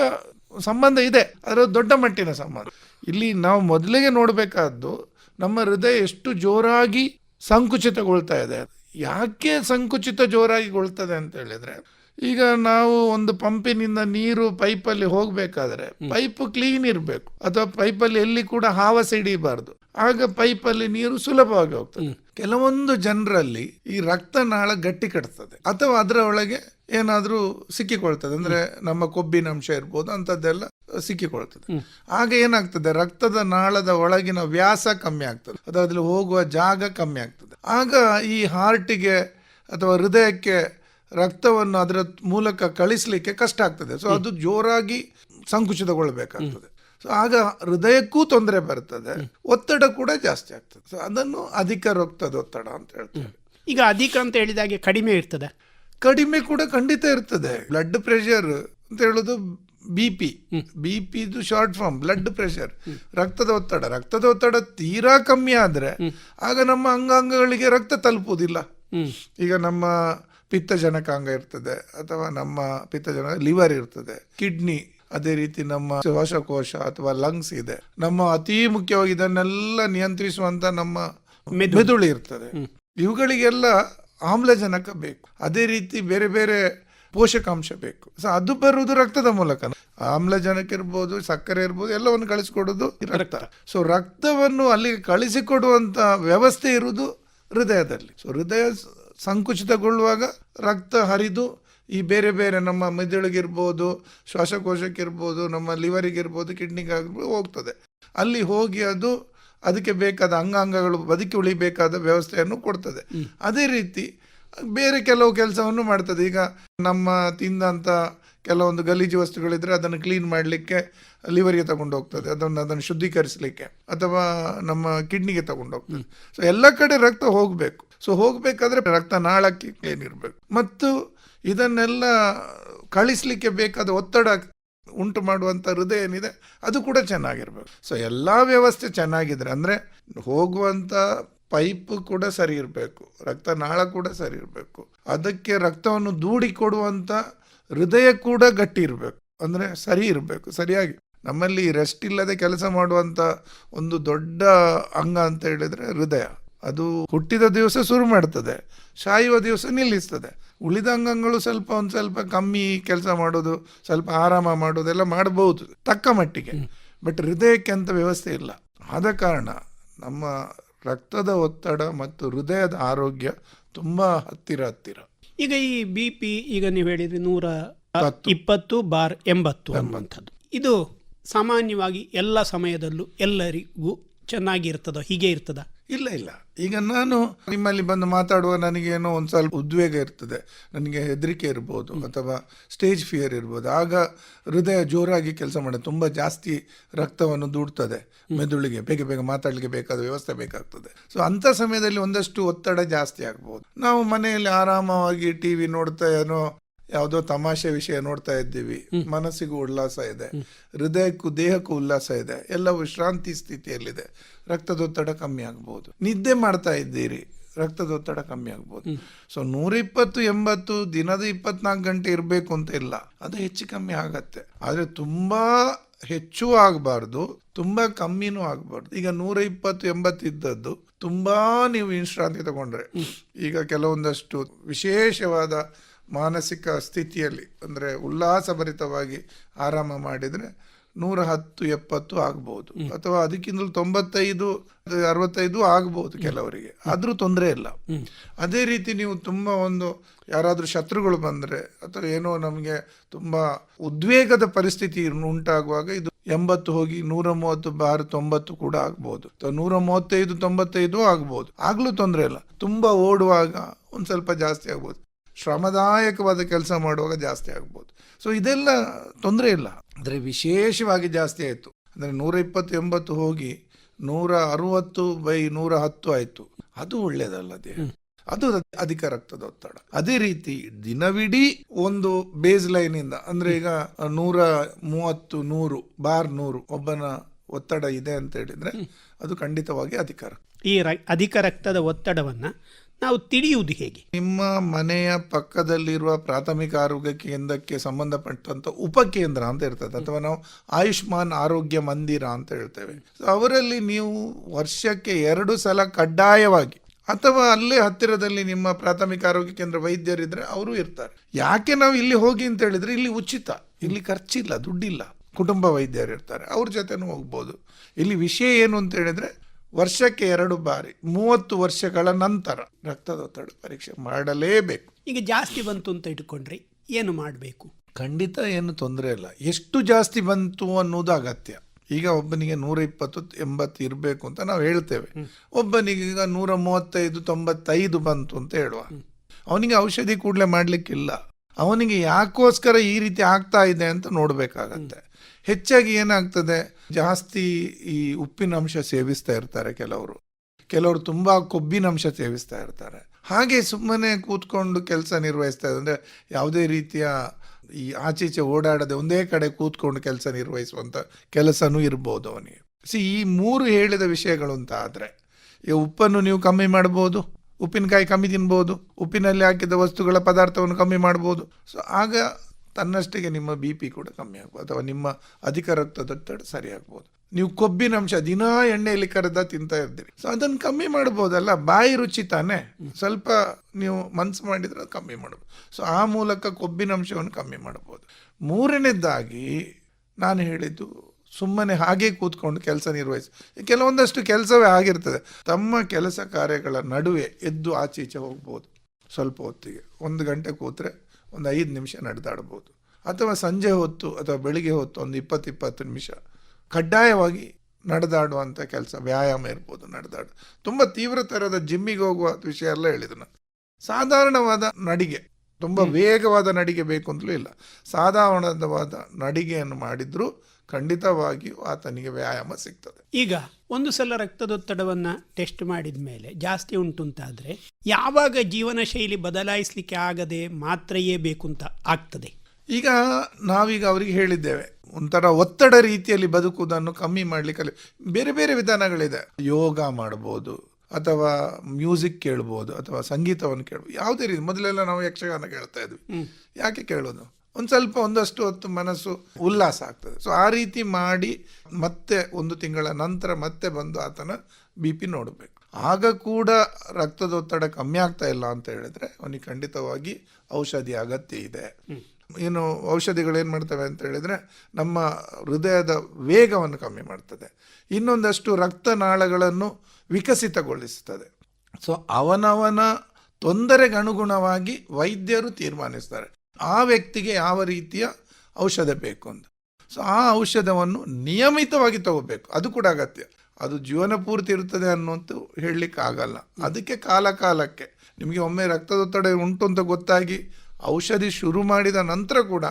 ಸಂಬಂಧ ಇದೆ. ಅದರ ದೊಡ್ಡ ಮಟ್ಟಿನ ಸಂಬಂಧ. ಇಲ್ಲಿ ನಾವು ಮೊದಲಿಗೆ ನೋಡಬೇಕಾದ್ದು ನಮ್ಮ ಹೃದಯ ಎಷ್ಟು ಜೋರಾಗಿ ಸಂಕುಚಿತಗೊಳ್ತಾ ಇದೆ. ಯಾಕೆ ಸಂಕುಚಿತ ಜೋರಾಗಿಗೊಳ್ತದೆ ಅಂತ ಹೇಳಿದ್ರೆ ಈಗ ನಾವು ಒಂದು ಪಂಪಿನಿಂದ ನೀರು ಪೈಪಲ್ಲಿ ಹೋಗಬೇಕಾದ್ರೆ ಪೈಪ್ ಕ್ಲೀನ್ ಇರಬೇಕು ಅಥವಾ ಪೈಪಲ್ಲಿ ಎಲ್ಲಿ ಕೂಡ ಹಾವ ಸಿಡಿಬಾರ್ದು ಆಗ ಪೈಪಲ್ಲಿ ನೀರು ಸುಲಭವಾಗಿ ಹೋಗ್ತದೆ. ಕೆಲವೊಂದು ಜನರಲ್ಲಿ ಈ ರಕ್ತನಾಳ ಗಟ್ಟಿ ಕಟ್ತದೆ ಅಥವಾ ಅದರ ಒಳಗೆ ಏನಾದರೂ ಸಿಕ್ಕಿಕೊಳ್ತದೆ. ಅಂದ್ರೆ ನಮ್ಮ ಕೊಬ್ಬಿನ ಅಂಶ ಇರ್ಬೋದು ಅಂತದ್ದೆಲ್ಲ ಸಿಕ್ಕಿಕೊಳ್ತದೆ ಆಗ ಏನಾಗ್ತದೆ? ರಕ್ತದ ನಾಳದ ಒಳಗಿನ ವ್ಯಾಸ ಕಮ್ಮಿ ಆಗ್ತದೆ. ಅದ್ರಲ್ಲಿ ಹೋಗುವ ಜಾಗ ಕಮ್ಮಿ ಆಗ್ತದೆ. ಆಗ ಈ ಹಾರ್ಟಿಗೆ ಅಥವಾ ಹೃದಯಕ್ಕೆ ರಕ್ತವನ್ನು ಅದರ ಮೂಲಕ ಕಳಿಸ್ಲಿಕ್ಕೆ ಕಷ್ಟ ಆಗ್ತದೆ. ಸೊ ಅದು ಜೋರಾಗಿ ಸಂಕುಚಿತಗೊಳ್ಬೇಕಾಗ್ತದೆ. ಸೊ ಆಗ ಹೃದಯಕ್ಕೂ ತೊಂದರೆ ಬರ್ತದೆ. ಒತ್ತಡ ಕೂಡ ಜಾಸ್ತಿ ಆಗ್ತದೆ. ಸೊ ಅದನ್ನು ಅಧಿಕ ರಕ್ತದ ಒತ್ತಡ ಅಂತ ಹೇಳ್ತೇವೆ. ಈಗ ಅಧಿಕ ಅಂತ ಹೇಳಿದಾಗೆ ಕಡಿಮೆ ಇರ್ತದೆ. ಕಡಿಮೆ ಕೂಡ ಖಂಡಿತ ಇರ್ತದೆ. ಬ್ಲಡ್ ಪ್ರೆಷರ್ ಅಂತ ಹೇಳೋದು ಬಿ ಪಿ ಬಿ ಪಿದು ಶಾರ್ಟ್ ಫಾರ್ಮ್ ಬ್ಲಡ್ ಪ್ರೆಷರ್ ರಕ್ತದ ಒತ್ತಡ. ರಕ್ತದ ಒತ್ತಡ ತೀರಾ ಕಮ್ಮಿ ಆದ್ರೆ ಆಗ ನಮ್ಮ ಅಂಗಾಂಗಗಳಿಗೆ ರಕ್ತ ತಲುಪುವುದಿಲ್ಲ. ಈಗ ನಮ್ಮ ಪಿತ್ತಜನಕಾಂಗ ಇರ್ತದೆ ಅಥವಾ ನಮ್ಮ ಪಿತ್ತಜನ ಲಿವರ್ ಇರ್ತದೆ. ಕಿಡ್ನಿ ಅದೇ ರೀತಿ ನಮ್ಮ ಶ್ವಾಸಕೋಶ ಅಥವಾ ಲಂಗ್ಸ್ ಇದೆ. ನಮ್ಮ ಅತಿ ಮುಖ್ಯವಾಗಿ ಇದನ್ನೆಲ್ಲ ನಿಯಂತ್ರಿಸುವಂತ ನಮ್ಮ ಮೆದುಳು. ಇರ್ತದೆ. ಇವುಗಳಿಗೆಲ್ಲ ಆಮ್ಲಜನಕ ಬೇಕು. ಅದೇ ರೀತಿ ಬೇರೆ ಬೇರೆ ಪೋಷಕಾಂಶ ಬೇಕು. ಸೊ ಅದು ಬರುವುದು ರಕ್ತದ ಮೂಲಕ. ಆಮ್ಲಜನಕ ಇರ್ಬೋದು ಸಕ್ಕರೆ ಇರ್ಬೋದು ಎಲ್ಲವನ್ನು ಕಳಿಸಿಕೊಡೋದು ರಕ್ತ. ಸೊ ರಕ್ತವನ್ನು ಅಲ್ಲಿಗೆ ಕಳಿಸಿಕೊಡುವಂತ ವ್ಯವಸ್ಥೆ ಇರುವುದು ಹೃದಯದಲ್ಲಿ. ಸೊ ಹೃದಯ ಸಂಕುಚಿತಗೊಳ್ಳುವಾಗ ರಕ್ತ ಹರಿದು ಈ ಬೇರೆ ಬೇರೆ ನಮ್ಮ ಮೆದುಳಿಗಿರ್ಬೋದು ಶ್ವಾಸಕೋಶಕ್ಕಿರ್ಬೋದು ನಮ್ಮ ಲಿವರಿಗಿರ್ಬೋದು ಕಿಡ್ನಿಗಾಗಿರ್ಬೋದು ಹೋಗ್ತದೆ. ಅಲ್ಲಿ ಹೋಗಿ ಅದು ಅದಕ್ಕೆ ಬೇಕಾದ ಅಂಗಾಂಗಗಳು ಬದುಕಿ ಉಳಿಬೇಕಾದ ವ್ಯವಸ್ಥೆಯನ್ನು ಕೊಡ್ತದೆ. ಅದೇ ರೀತಿ ಬೇರೆ ಕೆಲವು ಕೆಲಸವನ್ನು ಮಾಡ್ತದೆ. ಈಗ ನಮ್ಮ ತಿಂದಂಥ ಕೆಲವೊಂದು ಗಲೀಜು ವಸ್ತುಗಳಿದ್ರೆ ಅದನ್ನು ಕ್ಲೀನ್ ಮಾಡಲಿಕ್ಕೆ ಲಿವರಿಗೆ ತಗೊಂಡು ಹೋಗ್ತದೆ. ಅದನ್ನು ಅದನ್ನು ಶುದ್ಧೀಕರಿಸಲಿಕ್ಕೆ ಅಥವಾ ನಮ್ಮ ಕಿಡ್ನಿಗೆ ತಗೊಂಡು ಹೋಗ್ತದೆ. ಸೊ ಎಲ್ಲ ಕಡೆ ರಕ್ತ ಹೋಗಬೇಕು. ಸೊ ಹೋಗಬೇಕಾದ್ರೆ ರಕ್ತ ನಾಳಕ್ಕೆ ಕ್ಲೀನ್ ಇರಬೇಕು. ಮತ್ತು ಇದನ್ನೆಲ್ಲ ಕಳಿಸಲಿಕ್ಕೆ ಬೇಕಾದ ಒತ್ತಡ ಉಂಟು ಮಾಡುವಂಥ ಹೃದಯ ಏನಿದೆ ಅದು ಕೂಡ ಚೆನ್ನಾಗಿರ್ಬೇಕು. ಸೊ ಎಲ್ಲ ವ್ಯವಸ್ಥೆ ಚೆನ್ನಾಗಿದ್ರೆ ಅಂದರೆ ಹೋಗುವಂಥ ಪೈಪ್ ಕೂಡ ಸರಿ ಇರಬೇಕು ರಕ್ತನಾಳ ಕೂಡ ಸರಿ ಇರಬೇಕು. ಅದಕ್ಕೆ ರಕ್ತವನ್ನು ದೂಡಿ ಕೊಡುವಂಥ ಹೃದಯ ಕೂಡ ಗಟ್ಟಿ ಇರಬೇಕು. ಅಂದರೆ ಸರಿ ಇರಬೇಕು ಸರಿಯಾಗಿ. ನಮ್ಮಲ್ಲಿ ರೆಸ್ಟ್ ಇಲ್ಲದೆ ಕೆಲಸ ಮಾಡುವಂಥ ಒಂದು ದೊಡ್ಡ ಅಂಗ ಅಂತ ಹೇಳಿದರೆ ಹೃದಯ. ಅದು ಹುಟ್ಟಿದ ದಿವಸ ಶುರು ಮಾಡ್ತದೆ ಸಾಯುವ ದಿವಸ ನಿಲ್ಲಿಸ್ತದೆ. ಉಳಿದ ಅಂಗಗಳು ಸ್ವಲ್ಪ ಒಂದು ಸ್ವಲ್ಪ ಕಮ್ಮಿ ಕೆಲಸ ಮಾಡೋದು ಸ್ವಲ್ಪ ಆರಾಮ ಮಾಡೋದೆಲ್ಲ ಮಾಡಬಹುದು ತಕ್ಕ ಮಟ್ಟಿಗೆ. ಬಟ್ ಹೃದಯಕ್ಕೆ ಅಂತ ವ್ಯವಸ್ಥೆ ಇಲ್ಲ. ಆದ ಕಾರಣ ನಮ್ಮ ರಕ್ತದ ಒತ್ತಡ ಮತ್ತು ಹೃದಯದ ಆರೋಗ್ಯ ತುಂಬ ಹತ್ತಿರ ಹತ್ತಿರ. ಈಗ ಈ ಬಿ ಪಿ ಈಗ ನೀವು ಹೇಳಿದ್ರೆ ನೂರ. ಇಪ್ಪತ್ತು. ಬಾರ್ ಎಂಬತ್ತು ಎಂಬಂಥದ್ದು ಇದು ಸಾಮಾನ್ಯವಾಗಿ ಎಲ್ಲ ಸಮಯದಲ್ಲೂ ಎಲ್ಲರಿಗೂ ಚೆನ್ನಾಗಿರ್ತದ ಹೀಗೆ ಇರ್ತದ? ಇಲ್ಲ ಇಲ್ಲ. ಈಗ ನಾನು ನಿಮ್ಮಲ್ಲಿ ಬಂದು ಮಾತಾಡುವ ನನಗೇನೋ ಒಂದು ಸ್ವಲ್ಪ ಉದ್ವೇಗ ಇರ್ತದೆ. ನನಗೆ ಹೆದರಿಕೆ ಇರ್ಬೋದು ಅಥವಾ ಸ್ಟೇಜ್ ಫಿಯರ್ ಇರ್ಬೋದು. ಆಗ ಹೃದಯ ಜೋರಾಗಿ ಕೆಲಸ ಮಾಡುತ್ತೆ ತುಂಬ ಜಾಸ್ತಿ ರಕ್ತವನ್ನು ದೂಡ್ತದೆ ಮೆದುಳಿಗೆ. ಬೇಗ ಬೇಗ ಮಾತಾಡಲಿಕ್ಕೆ ಬೇಕಾದ ವ್ಯವಸ್ಥೆ ಬೇಕಾಗ್ತದೆ. ಸೊ ಅಂಥ ಸಮಯದಲ್ಲಿ ಒಂದಷ್ಟು ಒತ್ತಡ ಜಾಸ್ತಿ ಆಗ್ಬೋದು. ನಾವು ಮನೆಯಲ್ಲಿ ಆರಾಮವಾಗಿ ಟಿ ವಿ ನೋಡ್ತಾ ಏನೋ ಯಾವುದೋ ತಮಾಷೆ ವಿಷಯ ನೋಡ್ತಾ ಇದ್ದೀವಿ. ಮನಸ್ಸಿಗೂ ಉಲ್ಲಾಸ ಇದೆ. ಹೃದಯಕ್ಕೂ ದೇಹಕ್ಕೂ ಉಲ್ಲಾಸ ಇದೆ. ಎಲ್ಲ ವಿಶ್ರಾಂತಿ ಸ್ಥಿತಿಯಲ್ಲಿದೆ. ರಕ್ತದೊತ್ತಡ ಕಮ್ಮಿ ಆಗ್ಬೋದು. ನಿದ್ದೆ ಮಾಡ್ತಾ ಇದ್ದೀರಿ. ರಕ್ತದೊತ್ತಡ ಕಮ್ಮಿ ಆಗ್ಬೋದು. ಸೊ ನೂರ ಇಪ್ಪತ್ತು ಎಂಬತ್ತು ದಿನದ ಇಪ್ಪತ್ನಾಲ್ಕು ಗಂಟೆ ಇರಬೇಕು ಅಂತ ಇಲ್ಲ. ಅದು ಹೆಚ್ಚು ಕಮ್ಮಿ ಆಗತ್ತೆ. ಆದರೆ ತುಂಬಾ ಹೆಚ್ಚು ಆಗಬಾರ್ದು. ತುಂಬಾ ಕಮ್ಮಿನೂ ಆಗಬಾರ್ದು. ಈಗ ನೂರ ಇಪ್ಪತ್ತು ಎಂಬತ್ತು ಇದ್ದದ್ದು ತುಂಬಾ ನೀವು ವಿಶ್ರಾಂತಿ ತಗೊಂಡ್ರೆ. ಈಗ ಕೆಲವೊಂದಷ್ಟು ವಿಶೇಷವಾದ ಮಾನಸಿಕ ಸ್ಥಿತಿಯಲ್ಲಿ ಅಂದರೆ ಉಲ್ಲಾಸಭರಿತವಾಗಿ ಆರಾಮ ಮಾಡಿದರೆ ನೂರ ಹತ್ತು ಎಪ್ಪತ್ತು ಆಗ್ಬೋದು. ಅಥವಾ ಅದಕ್ಕಿಂತಲೂ ತೊಂಬತ್ತೈದು ಅರವತ್ತೈದು ಆಗ್ಬೋದು ಕೆಲವರಿಗೆ. ಆದರೂ ತೊಂದರೆ ಇಲ್ಲ. ಅದೇ ರೀತಿ ನೀವು ತುಂಬ ಒಂದು ಯಾರಾದರೂ ಶತ್ರುಗಳು ಬಂದರೆ ಅಥವಾ ಏನೋ ನಮಗೆ ತುಂಬ ಉದ್ವೇಗದ ಪರಿಸ್ಥಿತಿ ಉಂಟಾಗುವಾಗ ಇದು ಎಂಬತ್ತು ಹೋಗಿ ನೂರ ಮೂವತ್ತು ಬಾರ್ ತೊಂಬತ್ತು ಕೂಡ ಆಗ್ಬೋದು. ಅಥವಾ ನೂರ ಮೂವತ್ತೈದು ತೊಂಬತ್ತೈದು ಆಗ್ಬೋದು. ಆಗ್ಲೂ ತೊಂದರೆ ಇಲ್ಲ. ತುಂಬ ಓಡುವಾಗ ಒಂದು ಸ್ವಲ್ಪ ಜಾಸ್ತಿ ಆಗ್ಬೋದು. ಶ್ರಮದಾಯಕವಾದ ಕೆಲಸ ಮಾಡುವಾಗ ಜಾಸ್ತಿ ಆಗ್ಬೋದು. ಸೊ ಇದೆಲ್ಲ ತೊಂದರೆ ಇಲ್ಲ. ಅಂದರೆ ವಿಶೇಷವಾಗಿ ಜಾಸ್ತಿ ಆಯಿತು. ಅಂದರೆ ನೂರ ಇಪ್ಪತ್ತು ಎಂಬತ್ತು ಹೋಗಿ ನೂರ ಅರುವತ್ತು ಬೈ ನೂರ ಹತ್ತು ಆಯಿತು. ಅದು ಒಳ್ಳೆಯದಲ್ಲ ದೇಹ. ಅದು ಅಧಿಕ ರಕ್ತದ ಒತ್ತಡ. ಅದೇ ರೀತಿ ದಿನವಿಡೀ ಒಂದು ಬೇಸ್ ಲೈನ್ ಇಂದ ಅಂದ್ರೆ ಈಗ ನೂರ ಮೂವತ್ತು ನೂರು ಬಾರ್ ನೂರು ಒಬ್ಬನ ಒತ್ತಡ ಇದೆ ಅಂತ ಹೇಳಿದ್ರೆ ಅದು ಖಂಡಿತವಾಗಿ ಅಧಿಕ ರಕ್ತ. ಈ ಅಧಿಕ ರಕ್ತದ ಒತ್ತಡವನ್ನು ನಾವು ತಿಳಿಯುವುದು ಹೇಗೆ? ನಿಮ್ಮ ಮನೆಯ ಪಕ್ಕದಲ್ಲಿರುವ ಪ್ರಾಥಮಿಕ ಆರೋಗ್ಯ ಕೇಂದ್ರಕ್ಕೆ ಸಂಬಂಧಪಟ್ಟಂತ ಉಪಕೇಂದ್ರ ಅಂತ ಇರ್ತದೆ, ಅಥವಾ ನಾವು ಆಯುಷ್ಮಾನ್ ಆರೋಗ್ಯ ಮಂದಿರ ಅಂತ ಹೇಳ್ತೇವೆ. ಅವರಲ್ಲಿ ನೀವು ವರ್ಷಕ್ಕೆ ಎರಡು ಸಲ ಕಡ್ಡಾಯವಾಗಿ, ಅಥವಾ ಅಲ್ಲೇ ಹತ್ತಿರದಲ್ಲಿ ನಿಮ್ಮ ಪ್ರಾಥಮಿಕ ಆರೋಗ್ಯ ಕೇಂದ್ರ ವೈದ್ಯರಿದ್ರೆ ಅವರು ಇರ್ತಾರೆ. ಯಾಕೆ ನಾವು ಇಲ್ಲಿ ಹೋಗಿ ಅಂತ ಹೇಳಿದ್ರೆ ಇಲ್ಲಿ ಉಚಿತ, ಇಲ್ಲಿ ಖರ್ಚಿಲ್ಲ, ದುಡ್ಡಿಲ್ಲ. ಕುಟುಂಬ ವೈದ್ಯರು ಇರ್ತಾರೆ, ಅವ್ರ ಜೊತೆನೂ ಹೋಗ್ಬೋದು. ಇಲ್ಲಿ ವಿಷಯ ಏನು ಅಂತ ಹೇಳಿದ್ರೆ ವರ್ಷಕ್ಕೆ ಎರಡು ಬಾರಿ ಮೂವತ್ತು ವರ್ಷಗಳ ನಂತರ ರಕ್ತದೊತ್ತಡ ಪರೀಕ್ಷೆ ಮಾಡಲೇಬೇಕು. ಈಗ ಜಾಸ್ತಿ ಬಂತು ಅಂತ ಇಟ್ಕೊಂಡ್ರಿ ಏನು ಮಾಡಬೇಕು? ಖಂಡಿತ ಏನು ತೊಂದರೆ ಇಲ್ಲ. ಎಷ್ಟು ಜಾಸ್ತಿ ಬಂತು ಅನ್ನೋದು ಅಗತ್ಯ. ಈಗ ಒಬ್ಬನಿಗೆ ನೂರ ಇಪ್ಪತ್ತು ಎಂಬತ್ತು ಇರಬೇಕು ಅಂತ ನಾವು ಹೇಳ್ತೇವೆ. ಒಬ್ಬನಿಗೆ ಈಗ ನೂರ ಮೂವತ್ತೈದು ತೊಂಬತ್ತೈದು ಬಂತು ಅಂತ ಹೇಳುವ. ಅವನಿಗೆ ಔಷಧಿ ಕೂಡಲೇ ಮಾಡಲಿಕ್ಕಿಲ್ಲ. ಅವನಿಗೆ ಯಾಕೋಸ್ಕರ ಈ ರೀತಿ ಆಗ್ತಾ ಇದೆ ಅಂತ ನೋಡಬೇಕಾಗತ್ತೆ. ಹೆಚ್ಚಾಗಿ ಏನಾಗ್ತದೆ, ಜಾಸ್ತಿ ಈ ಉಪ್ಪಿನಂಶ ಸೇವಿಸ್ತಾ ಇರ್ತಾರೆ ಕೆಲವರು. ಕೆಲವರು ತುಂಬ ಕೊಬ್ಬಿನಂಶ ಸೇವಿಸ್ತಾ ಇರ್ತಾರೆ. ಹಾಗೆ ಸುಮ್ಮನೆ ಕೂತ್ಕೊಂಡು ಕೆಲಸ ನಿರ್ವಹಿಸ್ತಾ ಇದೆ ಅಂದರೆ ಯಾವುದೇ ರೀತಿಯ ಈ ಆಚೀಚೆ ಓಡಾಡದೆ ಒಂದೇ ಕಡೆ ಕೂತ್ಕೊಂಡು ಕೆಲಸ ನಿರ್ವಹಿಸುವಂಥ ಕೆಲಸನೂ ಇರ್ಬೋದು ಅವನಿಗೆ. ಸಿ ಈ ಮೂರು ಹೇಳಿದ ವಿಷಯಗಳು ಅಂತ ಆದರೆ, ಈ ಉಪ್ಪನ್ನು ನೀವು ಕಮ್ಮಿ ಮಾಡ್ಬೋದು, ಉಪ್ಪಿನಕಾಯಿ ಕಮ್ಮಿ ತಿನ್ಬೋದು, ಉಪ್ಪಿನಲ್ಲಿ ಹಾಕಿದ ವಸ್ತುಗಳ ಪದಾರ್ಥವನ್ನು ಕಮ್ಮಿ ಮಾಡ್ಬೋದು. ಸೊ ಆಗ ತನ್ನಷ್ಟಿಗೆ ನಿಮ್ಮ ಬಿ ಪಿ ಕೂಡ ಕಮ್ಮಿ ಆಗ್ಬೋದು, ಅಥವಾ ನಿಮ್ಮ ಅಧಿಕ ರಕ್ತದೊತ್ತಡ ಸರಿ ಆಗ್ಬೋದು. ನೀವು ಕೊಬ್ಬಿನಂಶ ದಿನಾ ಎಣ್ಣೆಯಲ್ಲಿ ಕರೆದ ತಿಂತಾ ಇರ್ತೀರಿ. ಸೊ ಅದನ್ನು ಕಮ್ಮಿ ಮಾಡ್ಬೋದಲ್ಲ, ಬಾಯಿ ರುಚಿ ತಾನೆ. ಸ್ವಲ್ಪ ನೀವು ಮನ್ಸು ಮಾಡಿದ್ರೆ ಕಮ್ಮಿ ಮಾಡ್ಬೋದು. ಸೊ ಆ ಮೂಲಕ ಕೊಬ್ಬಿನ ಅಂಶವನ್ನು ಕಮ್ಮಿ ಮಾಡ್ಬೋದು. ಮೂರನೇದಾಗಿ ನಾನು ಹೇಳಿದ್ದು, ಸುಮ್ಮನೆ ಹಾಗೆ ಕೂತ್ಕೊಂಡು ಕೆಲಸ ನಿರ್ವಹಿಸಿ. ಕೆಲವೊಂದಷ್ಟು ಕೆಲಸವೇ ಆಗಿರ್ತದೆ. ತಮ್ಮ ಕೆಲಸ ಕಾರ್ಯಗಳ ನಡುವೆ ಎದ್ದು ಆಚೆ ಈಚೆ ಹೋಗ್ಬೋದು. ಸ್ವಲ್ಪ ಹೊತ್ತಿಗೆ. ಒಂದು ಗಂಟೆ ಕೂತ್ರೆ ಒಂದು ಐದು ನಿಮಿಷ ನಡೆದಾಡ್ಬೋದು. ಅಥವಾ ಸಂಜೆ ಹೊತ್ತು ಅಥವಾ ಬೆಳಿಗ್ಗೆ ಹೊತ್ತು ಒಂದು ಇಪ್ಪತ್ತು ಇಪ್ಪತ್ತು ನಿಮಿಷ ಕಡ್ಡಾಯವಾಗಿ ನಡೆದಾಡುವಂಥ ಕೆಲಸ ವ್ಯಾಯಾಮ ಇರ್ಬೋದು ನಡೆದಾಡು. ತುಂಬ ತೀವ್ರ ಥರದ ಜಿಮ್ಮಿಗೆ ಹೋಗುವ ವಿಷಯ ಎಲ್ಲ ಹೇಳಿದ್ರು ನಾನು. ಸಾಧಾರಣವಾದ ನಡಿಗೆ ತುಂಬ ವೇಗವಾದ ನಡಿಗೆ ಬೇಕು ಅಂತಲೂ ಇಲ್ಲ. ಸಾಧಾರಣವಾದ ನಡಿಗೆಯನ್ನು ಮಾಡಿದರೂ ಖಂಡಿತವಾಗಿಯೂ ಆತನಿಗೆ ವ್ಯಾಯಾಮ ಸಿಗ್ತದೆ. ಈಗ ಒಂದು ಸಲ ರಕ್ತದೊತ್ತಡವನ್ನು ಟೆಸ್ಟ್ ಮಾಡಿದ ಮೇಲೆ ಜಾಸ್ತಿ ಉಂಟು ಅಂತಾದರೆ ಯಾವಾಗ ಜೀವನ ಶೈಲಿ ಬದಲಾಯಿಸಲಿಕ್ಕೆ ಆಗದೆ ಮಾತ್ರೆಯೇ ಬೇಕು ಅಂತ ಆಗ್ತದೆ? ಈಗ ನಾವೀಗ ಅವರಿಗೆ ಹೇಳಿದ್ದೇವೆ ಒಂಥರ ಒತ್ತಡ ರೀತಿಯಲ್ಲಿ ಬದುಕುವುದನ್ನು ಕಮ್ಮಿ ಮಾಡಲಿಕ್ಕೆ ಬೇರೆ ಬೇರೆ ವಿಧಾನಗಳಿದೆ. ಯೋಗ ಮಾಡ್ಬೋದು ಅಥವಾ ಮ್ಯೂಸಿಕ್ ಕೇಳ್ಬೋದು ಅಥವಾ ಸಂಗೀತವನ್ನು ಕೇಳ್ಬೋದು ಯಾವುದೇ ರೀತಿ ಮೊದಲೆಲ್ಲ ನಾವು ಯಕ್ಷಗಾನ ಕೇಳ್ತಾ ಇದ್ವಿ. ಯಾಕೆ ಕೇಳೋದು? ಒಂದು ಸ್ವಲ್ಪ ಒಂದಷ್ಟು ಹೊತ್ತು ಮನಸ್ಸು ಉಲ್ಲಾಸ ಆಗ್ತದೆ. ಸೊ ಆ ರೀತಿ ಮಾಡಿ ಮತ್ತೆ ಒಂದು ತಿಂಗಳ ನಂತರ ಮತ್ತೆ ಬಂದು ಆತನ ಬಿ ಪಿ ನೋಡಬೇಕು. ಆಗ ಕೂಡ ರಕ್ತದೊತ್ತಡ ಕಮ್ಮಿ ಆಗ್ತಾ ಇಲ್ಲ ಅಂತ ಹೇಳಿದ್ರೆ ಅವನಿಗೆ ಖಂಡಿತವಾಗಿ ಔಷಧಿ ಅಗತ್ಯ ಇದೆ. ಏನು ಔಷಧಿಗಳು ಏನು ಮಾಡ್ತವೆ ಅಂತ ಹೇಳಿದರೆ ನಮ್ಮ ಹೃದಯದ ವೇಗವನ್ನು ಕಮ್ಮಿ ಮಾಡ್ತದೆ. ಇನ್ನೊಂದಷ್ಟು ರಕ್ತನಾಳಗಳನ್ನು ವಿಕಸಿತಗೊಳಿಸ್ತದೆ. ಸೊ ಅವನವನ ತೊಂದರೆಗನುಗುಣವಾಗಿ ವೈದ್ಯರು ತೀರ್ಮಾನಿಸ್ತಾರೆ. ಆ ವ್ಯಕ್ತಿಗೆ ಯಾವ ರೀತಿಯ ಔಷಧ ಬೇಕು ಅಂತ. ಸೊ ಆ ಔಷಧವನ್ನು ನಿಯಮಿತವಾಗಿ ತಗೋಬೇಕು. ಅದು ಕೂಡ ಅಗತ್ಯ. ಅದು ಜೀವನ ಪೂರ್ತಿ ಇರುತ್ತದೆ ಅನ್ನೋಂತು ಹೇಳಲಿಕ್ಕೆ ಆಗಲ್ಲ. ಅದಕ್ಕೆ ಕಾಲ ಕಾಲಕ್ಕೆ. ನಿಮಗೆ ಒಮ್ಮೆ ರಕ್ತದೊತ್ತಡ ಉಂಟು ಅಂತ ಗೊತ್ತಾಗಿ ಔಷಧಿ ಶುರು ಮಾಡಿದ ನಂತರ ಕೂಡ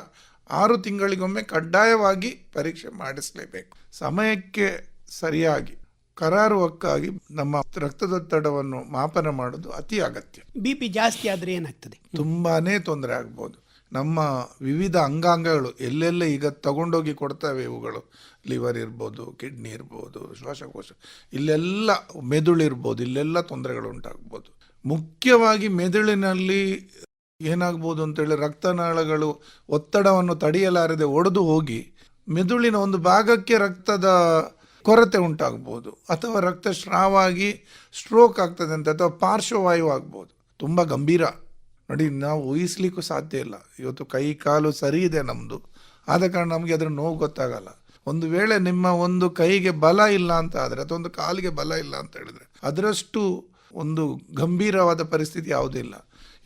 ಆರು ತಿಂಗಳಿಗೊಮ್ಮೆ ಕಡ್ಡಾಯವಾಗಿ ಪರೀಕ್ಷೆ ಮಾಡಿಸಲೇಬೇಕು. ಸಮಯಕ್ಕೆ ಸರಿಯಾಗಿ ಕರಾರುವಕ್ಕಾಗಿ ನಮ್ಮ ರಕ್ತದೊತ್ತಡವನ್ನು ಮಾಪನ ಮಾಡೋದು ಅತಿ ಅಗತ್ಯ. ಬಿ ಪಿ ಜಾಸ್ತಿ ಆದರೆ ಏನಾಗ್ತದೆ? ತುಂಬಾನೇ ತೊಂದರೆ ಆಗ್ಬೋದು. ನಮ್ಮ ವಿವಿಧ ಅಂಗಾಂಗಗಳು ಎಲ್ಲೆಲ್ಲ ಈಗ ತಗೊಂಡೋಗಿ ಕೊಡ್ತವೆ ಇವುಗಳು? ಲಿವರ್ ಇರ್ಬೋದು, ಕಿಡ್ನಿ ಇರ್ಬೋದು, ಶ್ವಾಸಕೋಶ, ಇಲ್ಲೆಲ್ಲ ಮೆದುಳಿರ್ಬೋದು ಇಲ್ಲೆಲ್ಲ ತೊಂದರೆಗಳು ಉಂಟಾಗ್ಬೋದು. ಮುಖ್ಯವಾಗಿ ಮೆದುಳಿನಲ್ಲಿ ಏನಾಗ್ಬೋದು ಅಂತೇಳಿ ರಕ್ತನಾಳಗಳು ಒತ್ತಡವನ್ನು ತಡೆಯಲಾರದೆ ಒಡೆದು ಹೋಗಿ ಮೆದುಳಿನ ಒಂದು ಭಾಗಕ್ಕೆ ರಕ್ತದ ಕೊರತೆ ಉಂಟಾಗ್ಬೋದು. ಅಥವಾ ರಕ್ತ ಆಗಿ ಸ್ಟ್ರೋಕ್ ಆಗ್ತದೆ ಅಂತ ಅಥವಾ ಪಾರ್ಶ್ವವಾಯು ಆಗ್ಬೋದು. ತುಂಬ ಗಂಭೀರ ನೋಡಿ, ನಾವು ಊಹಿಸ್ಲಿಕ್ಕೂ ಸಾಧ್ಯ ಇಲ್ಲ. ಇವತ್ತು ಕೈ ಕಾಲು ಸರಿ ಇದೆ ನಮ್ಮದು ಆದ ಕಾರಣ ನಮಗೆ ಅದರ ನೋವು ಗೊತ್ತಾಗಲ್ಲ. ಒಂದು ವೇಳೆ ನಿಮ್ಮ ಒಂದು ಕೈಗೆ ಬಲ ಇಲ್ಲ ಅಂತ ಆದರೆ, ಅಥವಾ ಒಂದು ಕಾಲಿಗೆ ಬಲ ಇಲ್ಲ ಅಂತ ಹೇಳಿದ್ರೆ, ಅದರಷ್ಟು ಒಂದು ಗಂಭೀರವಾದ ಪರಿಸ್ಥಿತಿ ಯಾವುದಿಲ್ಲ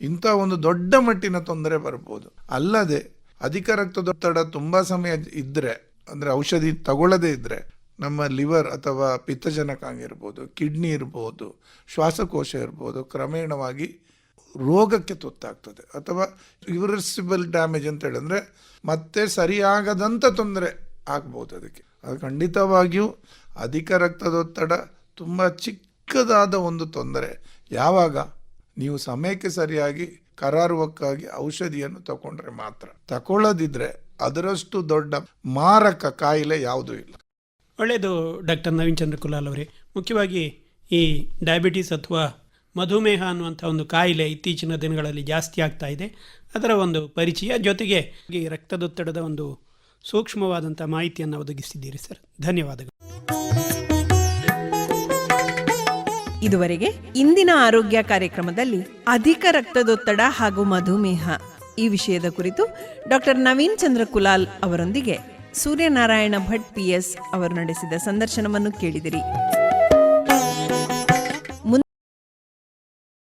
ಇಂಥ ಒಂದು ದೊಡ್ಡ ಮಟ್ಟಿನ ತೊಂದರೆ ಬರ್ಬೋದು. ಅಲ್ಲದೆ, ಅಧಿಕ ರಕ್ತದೊತ್ತಡ ತುಂಬ ಸಮಯ ಇದ್ದರೆ ಅಂದರೆ ಔಷಧಿ ತಗೊಳ್ಳದೇ ಇದ್ದರೆ ನಮ್ಮ ಲಿವರ್ ಅಥವಾ ಪಿತ್ತಜನಕ ಇರ್ಬೋದು, ಕಿಡ್ನಿ ಇರ್ಬೋದು, ಶ್ವಾಸಕೋಶ ಇರ್ಬೋದು, ಕ್ರಮೇಣವಾಗಿ ರೋಗಕ್ಕೆ ತುತ್ತಾಗ್ತದೆ. ಅಥವಾ ರಿವರ್ಸಿಬಲ್ ಡ್ಯಾಮೇಜ್ ಅಂತ ಹೇಳಿದ್ರೆ ಮತ್ತೆ ಸರಿಯಾಗದಂಥ ತೊಂದರೆ ಆಗ್ಬೋದು ಅದಕ್ಕೆ. ಅದು ಖಂಡಿತವಾಗಿಯೂ ಅಧಿಕ ರಕ್ತದೊತ್ತಡ ತುಂಬ ಚಿಕ್ಕದಾದ ಒಂದು ತೊಂದರೆ. ಯಾವಾಗ? ನೀವು ಸಮಯಕ್ಕೆ ಸರಿಯಾಗಿ ಕರಾರುವಕ್ಕಾಗಿ ಔಷಧಿಯನ್ನು ತಗೊಂಡ್ರೆ ಮಾತ್ರ. ತಗೊಳ್ಳದಿದ್ರೆ ಅದರಷ್ಟು ದೊಡ್ಡ ಮಾರಕ ಕಾಯಿಲೆ ಯಾವುದೂ ಇಲ್ಲ. ಒಳ್ಳೆಯದು ಡಾಕ್ಟರ್ ನವೀನ್ ಚಂದ್ರ ಕುಲಾಲ್ ಅವರೇ. ಮುಖ್ಯವಾಗಿ ಈ ಡಯಾಬಿಟಿಸ್ ಅಥವಾ ಮಧುಮೇಹ ಅನ್ನುವಂಥ ಒಂದು ಕಾಯಿಲೆ ಇತ್ತೀಚಿನ ದಿನಗಳಲ್ಲಿ ಜಾಸ್ತಿ ಆಗ್ತಾ ಇದೆ. ಅದರ ಒಂದು ಪರಿಚಯ ಜೊತೆಗೆ ಈ ರಕ್ತದೊತ್ತಡದ ಒಂದು ಸೂಕ್ಷ್ಮವಾದಂಥ ಮಾಹಿತಿಯನ್ನು ಒದಗಿಸಿದ್ದೀರಿ ಸರ್. ಧನ್ಯವಾದಗಳು. ಇದುವರೆಗೆ ಇಂದಿನ ಆರೋಗ್ಯ ಕಾರ್ಯಕ್ರಮದಲ್ಲಿ ಅಧಿಕ ರಕ್ತದೊತ್ತಡ ಹಾಗೂ ಮಧುಮೇಹ ಈ ವಿಷಯದ ಕುರಿತು ಡಾಕ್ಟರ್ ನವೀನ್ ಚಂದ್ರ ಕುಲಾಲ್ ಅವರೊಂದಿಗೆ ಸೂರ್ಯನಾರಾಯಣ ಭಟ್ ಪಿಎಸ್ ಅವರು ನಡೆಸಿದ ಸಂದರ್ಶನವನ್ನು ಕೇಳಿದಿರಿ.